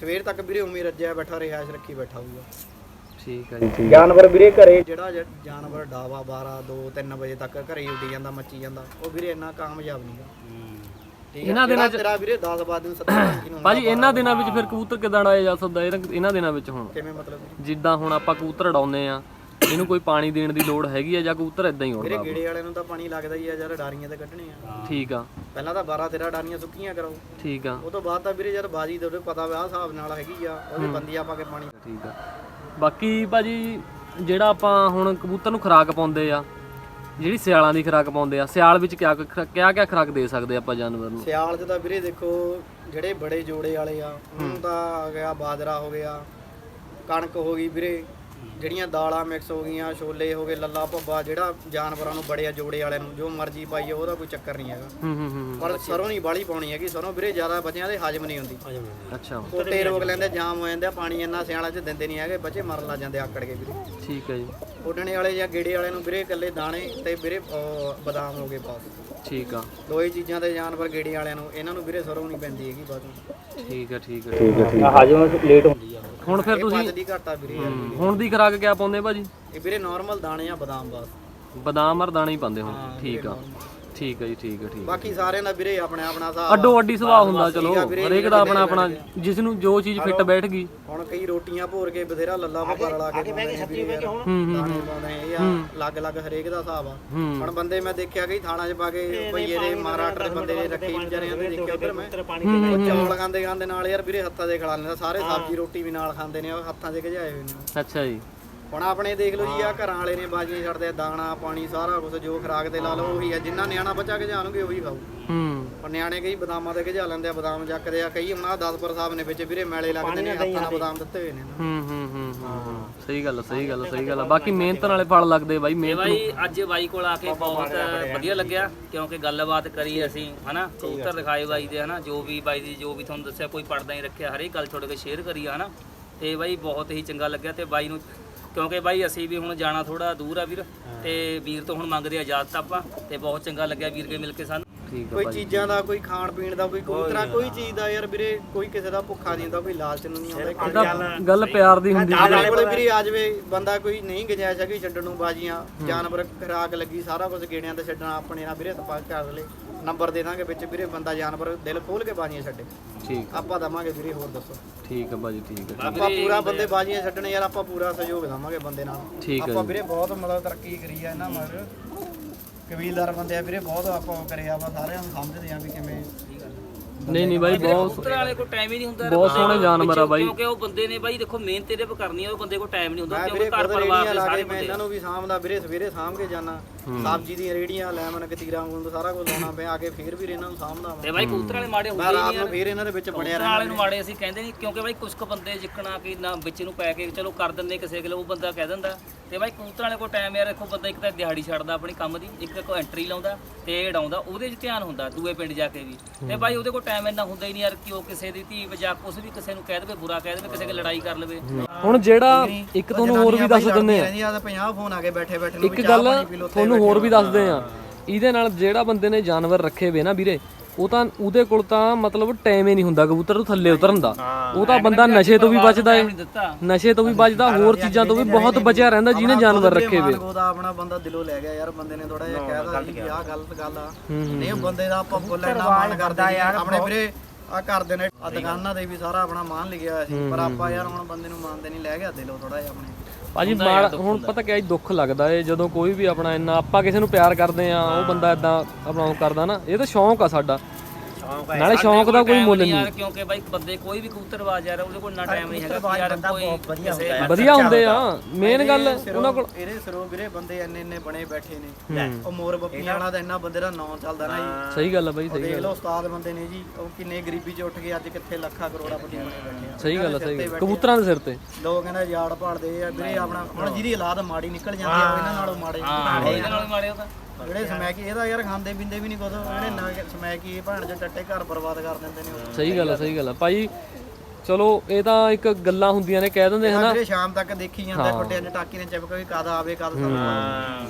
Speaker 2: ਸਵੇਰ ਤੱਕ ਵੀਰੇ ਉਮੀ ਰੱਜਿਆ ਬੈਠਾ ਰਿਹਾਇਸ਼ ਰੱਖੀ ਬੈਠਾ ਹੋਊਗਾ।
Speaker 1: ਠੀਕ ਹੈ ਜੀ।
Speaker 2: ਜਾਨਵਰ ਵੀਰੇ ਘਰੇ ਜਿਹੜਾ ਜਾਨਵਰ ਡਾਵਾ 12 2 3 ਵਜੇ ਤੱਕ ਘਰੇ ਉੱਡੀ ਜਾਂਦਾ ਮੱਚੀ ਜਾਂਦਾ ਉਹ ਵੀਰੇ ਇੰਨਾ ਕਾਮਯਾਬ ਨਹੀਂਗਾ ਠੀਕ ਹੈ
Speaker 1: ਇਹਨਾਂ ਦਿਨਾਂ
Speaker 2: ਜਿਹੜਾ ਤੇਰਾ ਵੀਰੇ 10 ਬਾਅਦ ਦਿਨ 70 ਘੰਟੇ ਨੂੰ
Speaker 1: ਭਾਜੀ ਇਹਨਾਂ ਦਿਨਾਂ ਵਿੱਚ ਫਿਰ ਕਬੂਤਰ ਕਿਦਾਂ ਡਾਇਆ ਜਾ ਸਕਦਾ? ਇਹਨਾਂ ਦਿਨਾਂ ਵਿੱਚ ਹੁਣ।
Speaker 2: ਕਿਵੇਂ ਮਤਲਬ ਵੀਰੇ?
Speaker 1: ਜਿੱਦਾਂ ਹੁਣ ਆਪਾਂ ਕਬੂਤਰ ਉਡਾਉਂਦੇ ਆ ਇਹਨੂੰ ਕੋਈ ਪਾਣੀ ਦੇਣ ਦੀ ਲੋੜ ਹੈਗੀ ਆ ਜਾਂ ਕਬੂਤਰ ਇਦਾਂ ਹੀ
Speaker 2: ਵੀਰੇ
Speaker 1: ਉੜਦਾ
Speaker 2: ਗੇੜੇ ਵਾਲਿਆਂ ਨੂੰ ਤਾਂ ਪਾਣੀ ਲੱਗਦਾ ਹੀ ਆ ਯਾਰ ਡਾਰੀਆਂ ਤੇ ਕੱਢਣੇ ਆ
Speaker 1: ਠੀਕ ਆ।
Speaker 2: ਪਹਿਲਾਂ ਤਾਂ 12 13 ਡਾਰੀਆਂ ਸੁੱਕੀਆਂ ਕਰੋ।
Speaker 1: ਠੀਕ ਆ।
Speaker 2: ਉਹ ਤੋਂ ਬਾਅਦ ਤਾਂ ਵੀਰੇ ਜਦ ਬਾਜੀ ਦੇ ਉਹਦੇ ਪਤਾ ਵਾ ਆਹ ਹਿਸਾਬ ਨਾਲ ਹੈਗੀ ਆ ਉਹਦੇ ਬੰਦੀਆਂ ਪਾ ਕੇ ਪਾਣੀ।
Speaker 1: ਠੀਕ ਆ। ਬਾਕੀ ਭਾਜੀ ਜਿਹੜਾ ਆਪਾਂ ਹੁਣ ਕਬੂਤਰ ਨੂੰ ਖੁਰਾਕ ਪਾਉਂਦੇ ਆ ਜਿਹੜੀ ਸਿਆਲਾਂ ਦੀ ਖੁਰਾਕ ਪਾਉਂਦੇ ਆ ਸਿਆਲ ਵਿੱਚ ਕਿਆ ਕਿਆ ਕਿਆ ਖੁਰਾਕ ਦੇ ਸਕਦੇ ਆਪਾਂ ਜਾਨਵਰ ਨੂੰ?
Speaker 2: ਸਿਆਲ 'ਚ ਤਾਂ ਵੀਰੇ ਦੇਖੋ ਜਿਹੜੇ ਬੜੇ ਜੋੜੇ ਵਾਲੇ ਆ ਉਹਨੂੰ ਤਾਂ ਆ ਗਿਆ ਬਾਜਰਾ ਹੋ ਗਿਆ ਕਣਕ ਹੋ ਗਈ ਵੀਰੇ। ਜਿਹੜੀਆਂ ਦਾਲਾਂ ਮਿਕਸ ਹੋ ਗਈਆਂ ਛੋਲੇ ਹੋ ਗਏ ਲੱਲਾ ਭੱਬਾ ਜਿਹੜਾ ਜਾਨਵਰਾਂ ਨੂੰ ਬੜੇ ਆ ਜੋੜੇ ਵਾਲਿਆਂ ਨੂੰ ਜੋ ਮਰਜ਼ੀ ਪਾਈਏ ਉਹਦਾ ਕੋਈ ਚੱਕਰ ਨਹੀਂ ਹੈਗਾ।
Speaker 1: ਹੂੰ ਹੂੰ ਹੂੰ।
Speaker 2: ਪਰ ਸਰੋਂ ਨਹੀਂ ਬਾਲੀ ਪਾਉਣੀ ਹੈਗੀ ਸਰੋਂ ਵੀਰੇ ਜ਼ਿਆਦਾ ਬੱਚਿਆਂ ਦੇ ਹਜਮ ਨਹੀਂ ਹੁੰਦੀ।
Speaker 1: ਅੱਛਾ।
Speaker 2: ਕੋਟੇ ਰੋਗ ਲੈਂਦੇ ਜਾਮ ਹੋ ਜਾਂਦੇ ਆ ਪਾਣੀ ਇੰਨਾ ਸਿਆਲਾਂ 'ਚ ਦਿੰਦੇ ਨਹੀਂ ਹੈਗੇ ਬੱਚੇ ਮਰਨ ਲੱਗ ਜਾਂਦੇ ਆਕੜ ਕੇ ਵੀਰੇ।
Speaker 1: ਠੀਕ ਹੈ ਜੀ।
Speaker 2: ਉੱਡਣੇ ਵਾਲੇ ਜਾਂ ਗੇੜੇ ਵਾਲੇ ਨੂੰ ਵੀਰੇ ਇਕੱਲੇ ਦਾਣੇ ਤੇ ਵੀਰੇ ਅਹ, ਬਦਾਮ ਹੋ ਗਏ ਬਸ।
Speaker 1: ਠੀਕ ਆ।
Speaker 2: ਦੋ ਹੀ ਚੀਜ਼ਾਂ ਤੇ ਜਾਨਵਰ ਗੇੜੇ ਵਾਲਿਆਂ ਨੂੰ ਇਹਨਾਂ ਨੂੰ ਵੀਰੇ ਸਰੋਂ ਨਹੀਂ ਪੈਂਦੀ ਹੈਗੀ ਬਾਅਦ
Speaker 1: ਠੀਕ ਹੈ ਠੀਕ ਹੈ ਠੀਕ ਹੈ
Speaker 3: ਹਜਮ ਲੇਟ ਹੁੰਦੀ ਆ।
Speaker 1: ਹੁਣ ਫਿਰ
Speaker 2: ਇਹ
Speaker 1: ਤੁਸੀਂ
Speaker 2: ਪੰਜ ਦੀ ਘਾਟਾ ਵੀਰੇ। ਯਾਰ
Speaker 1: ਹੂੰ, ਹੁਣ ਦੀ ਖੁਰਾਕ ਕਿਆ ਪਾਉਂਦੇ ਭਾਜੀ?
Speaker 2: ਇਹ ਵੀਰੇ ਨਾਰਮਲ ਦਾਣੇ ਆ ਬਦਾਮ ਬਸ।
Speaker 1: ਬਦਾਮ ਔਰ ਦਾਣੇ ਹੀ ਪਾਉਂਦੇ ਹੁਣ ਠੀਕ ਆ। ਠੀਕ ਹੈ ਜੀ ਠੀਕ ਹੈ ਠੀਕ ਹੈ।
Speaker 2: ਬਾਕੀ ਸਾਰਿਆਂ ਦਾ ਵੀਰੇ ਆਪਣੇ ਆਪਣਾ ਹਿਸਾਬ
Speaker 1: ਅੱਡੋ ਅੱਡੀ ਸੁਭਾਅ ਹੁੰਦਾ ਚਲੋ
Speaker 2: ਆ
Speaker 1: ਹਰੇਕ ਦਾ ਆਪਣਾ ਆਪਣਾ ਜਿਸ ਨੂੰ ਜੋ ਚੀਜ਼ ਫਿੱਟ ਬੈਠ ਗਈ।
Speaker 2: ਹੁਣ ਕਈ ਰੋਟੀਆਂ ਭੋਰ ਕੇ ਬਥੇਰਾ ਲੱਲਾ ਪਪਰ ਲਾ ਕੇ ਪਾਉਂਦੇ ਨੇ ਵੀਰੇ ਯਾਰ।
Speaker 1: ਹੂੰ ਹੂੰ
Speaker 2: ਦਾਣੇ ਪਾਉਂਦੇ ਨੇ ਇਹ ਆ ਅਲੱਗ-ਅਲੱਗ ਹਰੇਕ ਦਾ ਹਿਸਾਬ ਆ।
Speaker 1: ਹੂੰ।
Speaker 2: ਹੁਣ ਬੰਦੇ ਮੈਂ ਦੇਖਿਆ ਕਈ ਥਾਣਾ 'ਚ ਪਾ ਕੇ ਭਈਏ ਦੇ ਮਹਾਰਾਸ਼ਟਰ ਦੇ ਬੰਦੇ ਨੇ ਰੱਖੇ ਵਿਚਾਰਿਆਂ ਦੇ ਦੇਖਿਆ ਉਧਰ ਮੈਂ। ਉਹ ਚੌਲ ਖਾਂਦੇ ਖਾਂਦੇ ਨਾਲ ਯਾਰ ਵੀਰੇ ਹੱਥਾਂ ਦੇ ਖਿਲਾ ਲੈਂਦਾ ਸਾਰੇ ਸਬਜ਼ੀ ਰੋਟੀ ਵੀ ਨਾਲ ਖਾਂਦੇ ਨੇ ਉਹ ਹੱਥਾਂ ਦੇ ਗਜਾਏ ਹੋਏ ਨੇ।
Speaker 1: ਅੱਛਾ ਜੀ।
Speaker 2: ਹੁਣ ਆਪਣੇ ਦੇਖ ਲਓ ਜੀ ਆ ਘਰਾਂ ਵਾਲੇ ਨੇ ਬਾਜੀਆਂ ਛੱਡਦੇ ਆ, ਦਾਣਾ ਪਾਣੀ ਸਾਰਾ ਕੁਝ ਜੋ ਖਰਾਕ ਤੇ ਲਾ ਲਓ ਉਹੀ ਆ। ਜਿੰਨਾ ਨਿਆਣਾ ਬੱਚਾ ਗਜਾਣਗੇ ਉਹੀ ਖਾਊ।
Speaker 1: ਹੂੰ।
Speaker 2: ਪਰ ਨਿਆਣੇ ਕਈ ਬਦਾਮਾਂ ਤੇ ਗਜਾ ਲੈਂਦੇ ਆ ਬਦਾਮ ਜੱਕਦੇ ਆ। ਕਈ ਆ 10 ਸਾਹਿਬ ਨੇ ਵਿੱਚ ਵੀਰੇ ਮੈਲੇ ਲੱਗਦੇ ਨੇ ਹੱਥਾਂ ਨਾਲ ਬਦਾਮ ਦਿੱਤੇ ਹੋਏ ਨੇ। ਇਹਨਾਂ
Speaker 1: ਹੂੰ ਹੂੰ ਹੂੰ। ਹੂੰ, ਸਹੀ ਗੱਲ ਆ, ਸਹੀ ਗੱਲ ਆ, ਸਹੀ ਗੱਲ ਆ। ਬਾਕੀ ਮਿਹਨਤ ਨਾਲੇ ਫਲ ਲੱਗਦੇ ਬਾਈ
Speaker 3: ਤੇ
Speaker 1: ਮਿਹਨਤ
Speaker 3: ਬਾਈ ਅੱਜ ਬਾਈ ਕੋਲ ਆ ਕੇ ਬਹੁਤ ਵਧੀਆ ਲੱਗਿਆ ਕਿਉਂਕਿ ਗੱਲਬਾਤ ਕਰੀ ਅਸੀਂ ਹਨਾ? ਕਬੂਤਰ ਦਿਖਾਏ ਬਾਈ ਦੇ ਹਨਾ? ਜੋ ਵੀ ਬਾਈ ਦੀ ਜੋ ਵੀ ਤੁਹਾਨੂੰ ਦੱਸਿਆ ਕੋਈ ਪੜਦਾ ਹੀ ਰੱਖਿਆ ਹਰੇਕ ਗੱਲ ਛੋੜ ਕੇ ਸ਼ੇਅਰ ਕਰੀ ਆ ਹਨਾ? ਤੇ ਬਾਈ ਬਹੁਤ ਹੀ ਚੰਗਾ ਲੱਗਿਆ ਤੇ ਬਾਈ ਨੂੰ ਕਿਉਂਕਿ ਬਾਈ ਅਸੀਂ ਵੀ ਹੁਣ ਜਾਣਾ ਥੋੜਾ ਦੂਰ ਆ ਵੀਰ ਤੇ ਵੀਰ ਤੋਂ ਹੁਣ ਮੰਗਦੇ ਆ ਇਜਾਜ਼ਤ ਆਪਾਂ ਤੇ ਬਹੁਤ ਚੰਗਾ ਲੱਗਿਆ ਵੀਰ ਕੇ ਮਿਲ ਕੇ ਸਾਨੂੰ।
Speaker 1: ਠੀਕ ਆ
Speaker 2: ਕੋਈ ਚੀਜ਼ਾਂ ਦਾ ਕੋਈ ਖਾਣ ਪੀਣ ਦਾ ਕੋਈ ਕਬੂਤਰਾ ਕੋਈ ਚੀਜ਼ ਦਾ ਯਾਰ ਵੀਰੇ ਕੋਈ ਕਿਸੇ ਦਾ ਭੁੱਖਾ ਨਹੀਂ ਹੁੰਦਾ ਕੋਈ ਲਾਲਚ ਨੂੰ ਨਹੀਂ ਆਉਂਦਾ। ਇੱਕ
Speaker 1: ਗੱਲ ਪਿਆਰ ਦੀ ਹੁੰਦੀ
Speaker 2: ਆਪਣੇ ਕੋਲੇ ਵੀਰੇ ਆ ਜਾਵੇ ਬੰਦਾ ਕੋਈ ਨਹੀਂ ਗਜਾਇਸ਼ ਹੈਗੀ ਛੱਡਣ ਨੂੰ ਬਾਜੀਆਂ ਜਾਨਵਰ ਖਰਾਕ ਲੱਗੀ ਸਾਰਾ ਕੁਝ ਗੇੜਿਆਂ ਤੇ ਛੱਡਣਾ ਆਪਣੇ ਨਾਲ ਵੀਰੇ ਸਪਾਕ ਕਰ ਲੈ ਨੰਬਰ ਦੇ ਦਾਂਗੇ ਵਿੱਚ ਵੀਰੇ ਬੰਦਾ ਜਾਨਵਰ ਦਿਲ ਖੋਲ ਕੇ ਬਾਜੀਆਂ ਛੱਡੇ।
Speaker 1: ਠੀਕ
Speaker 2: ਆਪਾਂ ਦਵਾਂਗੇ ਵੀਰੇ ਹੋਰ ਦੱਸੋ।
Speaker 1: ਠੀਕ ਆ ਬਾਜੀ ਠੀਕ ਆ
Speaker 2: ਆਪਾਂ ਪੂਰਾ ਬੰਦੇ ਬਾਜੀਆਂ ਛੱਡਣੇ ਯਾਰ ਆਪਾਂ ਪੂਰਾ ਸਹਿਯੋਗ ਦਵਾਂਗੇ ਬੰਦੇ ਨਾਲ।
Speaker 1: ਠੀਕ ਆ
Speaker 2: ਆਪਾਂ। ਵੀਰੇ ਬਹੁਤ ਮਤਲਬ ਤਰੱਕੀ ਕਰੀ ਆ ਇਹਨਾਂ ਮਗਰ। ਕਬੀਲਦਾਰ ਬੰਦੇ ਆ ਵੀਰੇ ਬਹੁਤ ਆਪਾਂ ਉਹ ਕਰਿਆ ਵਾ ਸਾਰਿਆਂ ਨੂੰ ਸਮਝਦੇ ਆ ਵੀ ਕਿਵੇਂ
Speaker 1: ਨਹੀਂ ਨਹੀਂ ਬਾਈ ਬਹੁਤ
Speaker 3: ਕਬੂਤਰ ਵਾਲੇ ਕੋਲ ਟਾਈਮ ਹੀ ਨਹੀਂ ਹੁੰਦਾ
Speaker 1: ਬਹੁਤ ਸੋਹਣੇ ਜਾਨਵਰ ਆ ਬਾਈ।
Speaker 3: ਕਿਉਂਕਿ ਉਹ ਬੰਦੇ ਨੇ ਬਾਈ ਦੇਖੋ ਮਿਹਨਤ ਇਹਦੇ ਪਰ ਕਰਨੀ ਆ ਉਹ ਬੰਦੇ ਕੋਲ ਟਾਈਮ ਨਹੀਂ ਹੁੰਦਾ
Speaker 2: ਮੈਂ
Speaker 3: ਕਿਉਂਕਿ
Speaker 2: ਵੀਰੇ
Speaker 3: ਘਰ
Speaker 2: ਖੁਦ
Speaker 3: ਪਰਿਵਾਰ
Speaker 2: ਰੇੜੀਆਂ
Speaker 3: ਦੇ
Speaker 2: ਲਾ
Speaker 3: ਸਾਰੇ
Speaker 2: ਕੇ ਮੈਂ
Speaker 3: ਬੰਦੇ।
Speaker 2: ਇਹਨਾਂ ਨੂੰ ਵੀ ਸਾਂਭਦਾ ਵੀਰੇ ਸਵੇਰੇ ਸਾਂਭ ਕੇ ਜਾਣਾ ਸਬਜ਼ੀ ਦੀਆਂ ਰੇੜੀਆਂ ਲੈਮਨ ਕਤੀਰਾ ਵਾਂਗੂ ਸਾਰਾ ਕੁਝ ਲਾਉਣਾ ਪਿਆ ਆ ਕੇ ਫੇਰ ਵੀਰੇ ਇਹਨਾਂ ਨੂੰ ਸਾਂਭਦਾ
Speaker 3: ਤੇ
Speaker 2: ਵਾ
Speaker 3: ਬਾਈ ਕਬੂਤਰ ਵਾਲੇ ਮਾੜੇ ਹੁੰਦੇ
Speaker 2: ਮੈਂ ਰਾਤ
Speaker 3: ਨਹੀਂ
Speaker 2: ਨੂੰ
Speaker 3: ਯਾਰ।
Speaker 2: ਫੇਰ ਇਹਨਾਂ ਦੇ ਵਿੱਚ ਬਣਿਆ
Speaker 3: ਕਬੂਤਰ
Speaker 2: ਰਹਿਣਾ
Speaker 3: ਵਾਲੇ ਨੂੰ ਮਾੜੇ ਅਸੀਂ ਕਹਿੰਦੇ ਨਹੀਂ ਕਿਉਂਕਿ ਬਾਈ ਕੁਝ ਕੁ ਬੰਦੇ ਜਿੱਕਣਾ ਕਿ ਨਾ ਵਿੱਚ ਨੂੰ ਪੈ ਕੇ ਚਲੋ ਕਰ ਦਿੰਦੇ ਕਿਸੇ ਕੋਲ ਉਹ ਬੰਦਾ ਕਹਿ ਦਿੰਦਾ। ਤੇ ਬਾਈ ਕਬੂਤਰ ਵਾਲੇ ਕੋਲ ਟਾਈਮ ਯਾਰ ਦੇਖੋ ਬੰਦਾ ਇੱਕ ਤਾਂ ਦਿਹਾੜੀ ਛੱਡਦਾ ਆਪਣੀ ਕੰਮ ਦੀ ਇੱਕ ਕੋ ਐਂਟਰੀ ਲਾਉਂਦਾ ਤੇ ਏਡਾਉਂਦਾ ਉਹਦੇ 'ਚ ਧਿਆਨ ਹੁੰਦਾ ਦੂਏ ਪਿੰਡ ਜਾ ਕੇ ਵੀ। ਤੇ ਬਾਈ ਉਹਦੇ ਕੋਲ ਟਾਈਮ ਇੰਨਾ ਹੁੰਦਾ ਹੀ ਨਹੀਂ ਯਾਰ ਕਿ ਉਹ ਕਿਸੇ ਦੀ ਧੀ ਵਜਾ ਕੁਛ ਵੀ ਕਿਸੇ ਨੂੰ ਕਹਿ ਦੇਵੇ ਬੁਰਾ ਕਹਿ ਦੇਵੇ ਕਿਸੇ ਨਾਲ ਲੜਾਈ ਕਰ ਲਵੇ।
Speaker 1: ਹੁਣ ਜਿਹੜਾ ਇੱਕ ਤੁਹਾਨੂੰ ਹੋਰ ਵੀ ਦੱਸ ਦਿੰਦੇ ਆ।
Speaker 2: ਤਾਂ 50 ਫੋਨ ਆ ਗਏ ਬੈਠੇ ਬੈਠੇ ਨੂੰ
Speaker 1: ਇੱਕ ਗੱਲ ਤੁਹਾਨੂੰ ਹੋਰ ਵੀ ਦੱਸਦੇ ਆ। ਇਹਦੇ ਨਾਲ ਜਿਹੜਾ ਬੰਦੇ ਨੇ ਜਾਨਵਰ ਰੱਖੇ ਵੇ ਨਾ ਵੀਰੇ ਉਹ ਤਾਂ ਉਹਦੇ ਕੋਲ ਤਾਂ ਮਤਲਬ ਟਾਈਮ ਹੀ ਨਹੀਂ ਹੁੰਦਾ ਕਬੂਤਰ ਤੋਂ ਥੱਲੇ ਉਤਰਨ ਦਾ ਉਹ ਤਾਂ ਬੰਦਾ ਨਸ਼ੇ ਤੋਂ ਵੀ ਬਚਦਾ ਏ। ਨਸ਼ੇ ਤੋਂ ਵੀ ਬਚਦਾ ਹੋਰ ਚੀਜ਼ਾਂ ਤੋਂ ਵੀ ਬਹੁਤ ਬਚਿਆ ਰਹਿੰਦਾ ਜਿਹਨੇ ਜਾਨਵਰ ਰੱਖੇ ਵੇ
Speaker 2: ਉਹਦਾ ਆਪਣਾ ਬੰਦਾ ਦਿਲੋਂ ਲੈ ਗਿਆ ਯਾਰ ਬੰਦੇ ਨੇ ਥੋੜਾ ਜਿਹਾ ਕਹਿਦਾ ਕਿ ਆਹ ਗਲਤ ਗੱਲ ਆ। ਨਹੀਂ ਉਹ ਬੰਦੇ ਦਾ ਆਪਾਂ ਬੋਲਣਾ ਮਨ ਕਰਦਾ ਯਾਰ ਆਪਣੇ ਵੀਰੇ ਆ ਕਰਦੇ ਨੇ ਆ ਦੁਕਾਨਾਂ ਦੇ ਵੀ ਸਾਰਾ ਆਪਣਾ ਮਾਨ ਲਿਖਿਆ ਹੋਇਆ ਸੀ ਪਰ ਆਪਾਂ ਯਾਰ ਹੁਣ ਬੰਦੇ ਨੂੰ ਮੰਨਦੇ ਨਹੀਂ ਲੈ ਗਿਆ ਦਿਲੋਂ ਥੋੜਾ ਜਿਹਾ ਆਪਣੇ।
Speaker 1: ਭਾਜੀ ਮਾੜ ਹੁਣ ਪਤਾ ਜੀ, ਦੁੱਖ ਲੱਗਦਾ ਏ ਜਦੋਂ ਕੋਈ ਵੀ ਆਪਣਾ ਇੰਨਾ ਆਪਾਂ ਕਿਸੇ ਨੂੰ ਪਿਆਰ ਕਰਦੇ ਆ ਉਹ ਬੰਦਾ ਇਦਾਂ ਆਪਣਾ ਉਹ ਕਰਦਾ ਨਾ ਇਹ ਤਾਂ ਸ਼ੌਂਕ ਆ ਸਾਡਾ।
Speaker 4: ਸ਼ੌਂਕ
Speaker 1: ਨਾਲੇ ਸ਼ੌਂਕ ਦਾ ਕੋਈ ਮੁੱਲ ਨਹੀਂ।
Speaker 3: ਕਿਉਂਕਿ ਬਾਈ ਬੰਦੇ ਕੋਈ ਵੀ ਕਬੂਤਰਬਾਜ਼ ਯਾਰ ਉਹਦੇ ਕੋਲ ਨਾ ਟਾਈਮ ਨਹੀਂ ਹੈਗਾ। ਕਿ ਯਾਰ ਕੋਈ
Speaker 1: ਵਧੀਆ ਹੁੰਦੇ। ਆ ਮੇਨ ਗੱਲ ਉਹਨਾਂ ਕੋਲ
Speaker 2: ਇਹਦੇ ਸਿਰੋਂ ਵੀਰੇ ਬੰਦੇ ਇੰਨੇ ਇੰਨੇ ਬਣੇ ਬੈਠੇ ਨੇ। ਉਹ ਮੋਰ ਬੱਪੀਆਂ ਵਾਲਾ ਤਾਂ ਇੰਨਾ ਬੰਦੇ ਦਾ ਨਾਂ ਚੱਲਦਾ ਨਾ ਜੀ।
Speaker 1: ਸਹੀ ਗੱਲ ਆ ਬਾਈ ਸਹੀ
Speaker 2: ਦੇਖ ਲਓ ਉਸਤਾਦ ਬੰਦੇ ਨੇ ਜੀ ਉਹ ਕਿੰਨੇ ਗਰੀਬੀ ਚ ਉੱਠ ਕੇ ਅੱਜ ਕਿੱਥੇ ਲੱਖਾਂ ਕਰੋੜਾਂ ਪਤੀ ਬਣੇ ਬੈਠੇ ਆ।
Speaker 1: ਸਹੀ ਗੱਲ ਆ ਸਹੀ ਗੱਲ ਕਬੂਤਰਾਂ ਦੇ ਸਿਰ ਤੇ।
Speaker 2: ਲੋਕ ਕਹਿੰਦਾ ਯਾੜ ਭਾਲਦੇ ਆ ਵੀਰੇ ਆਪਣਾ ਹੁਣ ਜਿਹਦੀ ਔਲਾਦ ਮਾੜੀ ਨਿਕਲ ਜਾਂਦੀ ਆ ਇਹਨਾਂ ਨਾਲੋਂ ਮਾੜੇ
Speaker 3: ਹਾਂ ਇਹਦੇ ਨਾਲ ਮਾੜੇ ਉਹ ਤਾਂ।
Speaker 2: ਜਿਹੜੇ ਸਮੈਕੀ ਇਹਦਾ ਯਾਰ ਖਾਂਦੇ ਪੀਂਦੇ ਵੀ ਨਹੀਂ ਕੁਝ ਜਿਹੜੇ ਨਾ ਸਮੈਕੀ ਭੈਣ ਚ ਟੱਟੇ ਘਰ ਬਰਬਾਦ ਕਰ ਦਿੰਦੇ ਨੇ ਉਹ।
Speaker 1: ਸਹੀ ਗੱਲ ਆ ਸਹੀ ਗੱਲ ਆ। ਭਾਈ ਚਲੋ ਇਹ ਤਾਂ ਇੱਕ ਗੱਲਾਂ ਹੁੰਦੀਆਂ ਨੇ ਕਹਿ ਦਿੰਦੇ ਹਨਾ।
Speaker 2: ਸ਼ਾਮ ਤੱਕ ਦੇਖੀ ਜਾਂਦਾ ਖੁੱਡਿਆਂ 'ਚ ਟਾਕੀ ਨੇ ਚਿਪਕ ਵੀ ਕਦ ਆਵੇ ਕਦ ਸਾਨੂੰ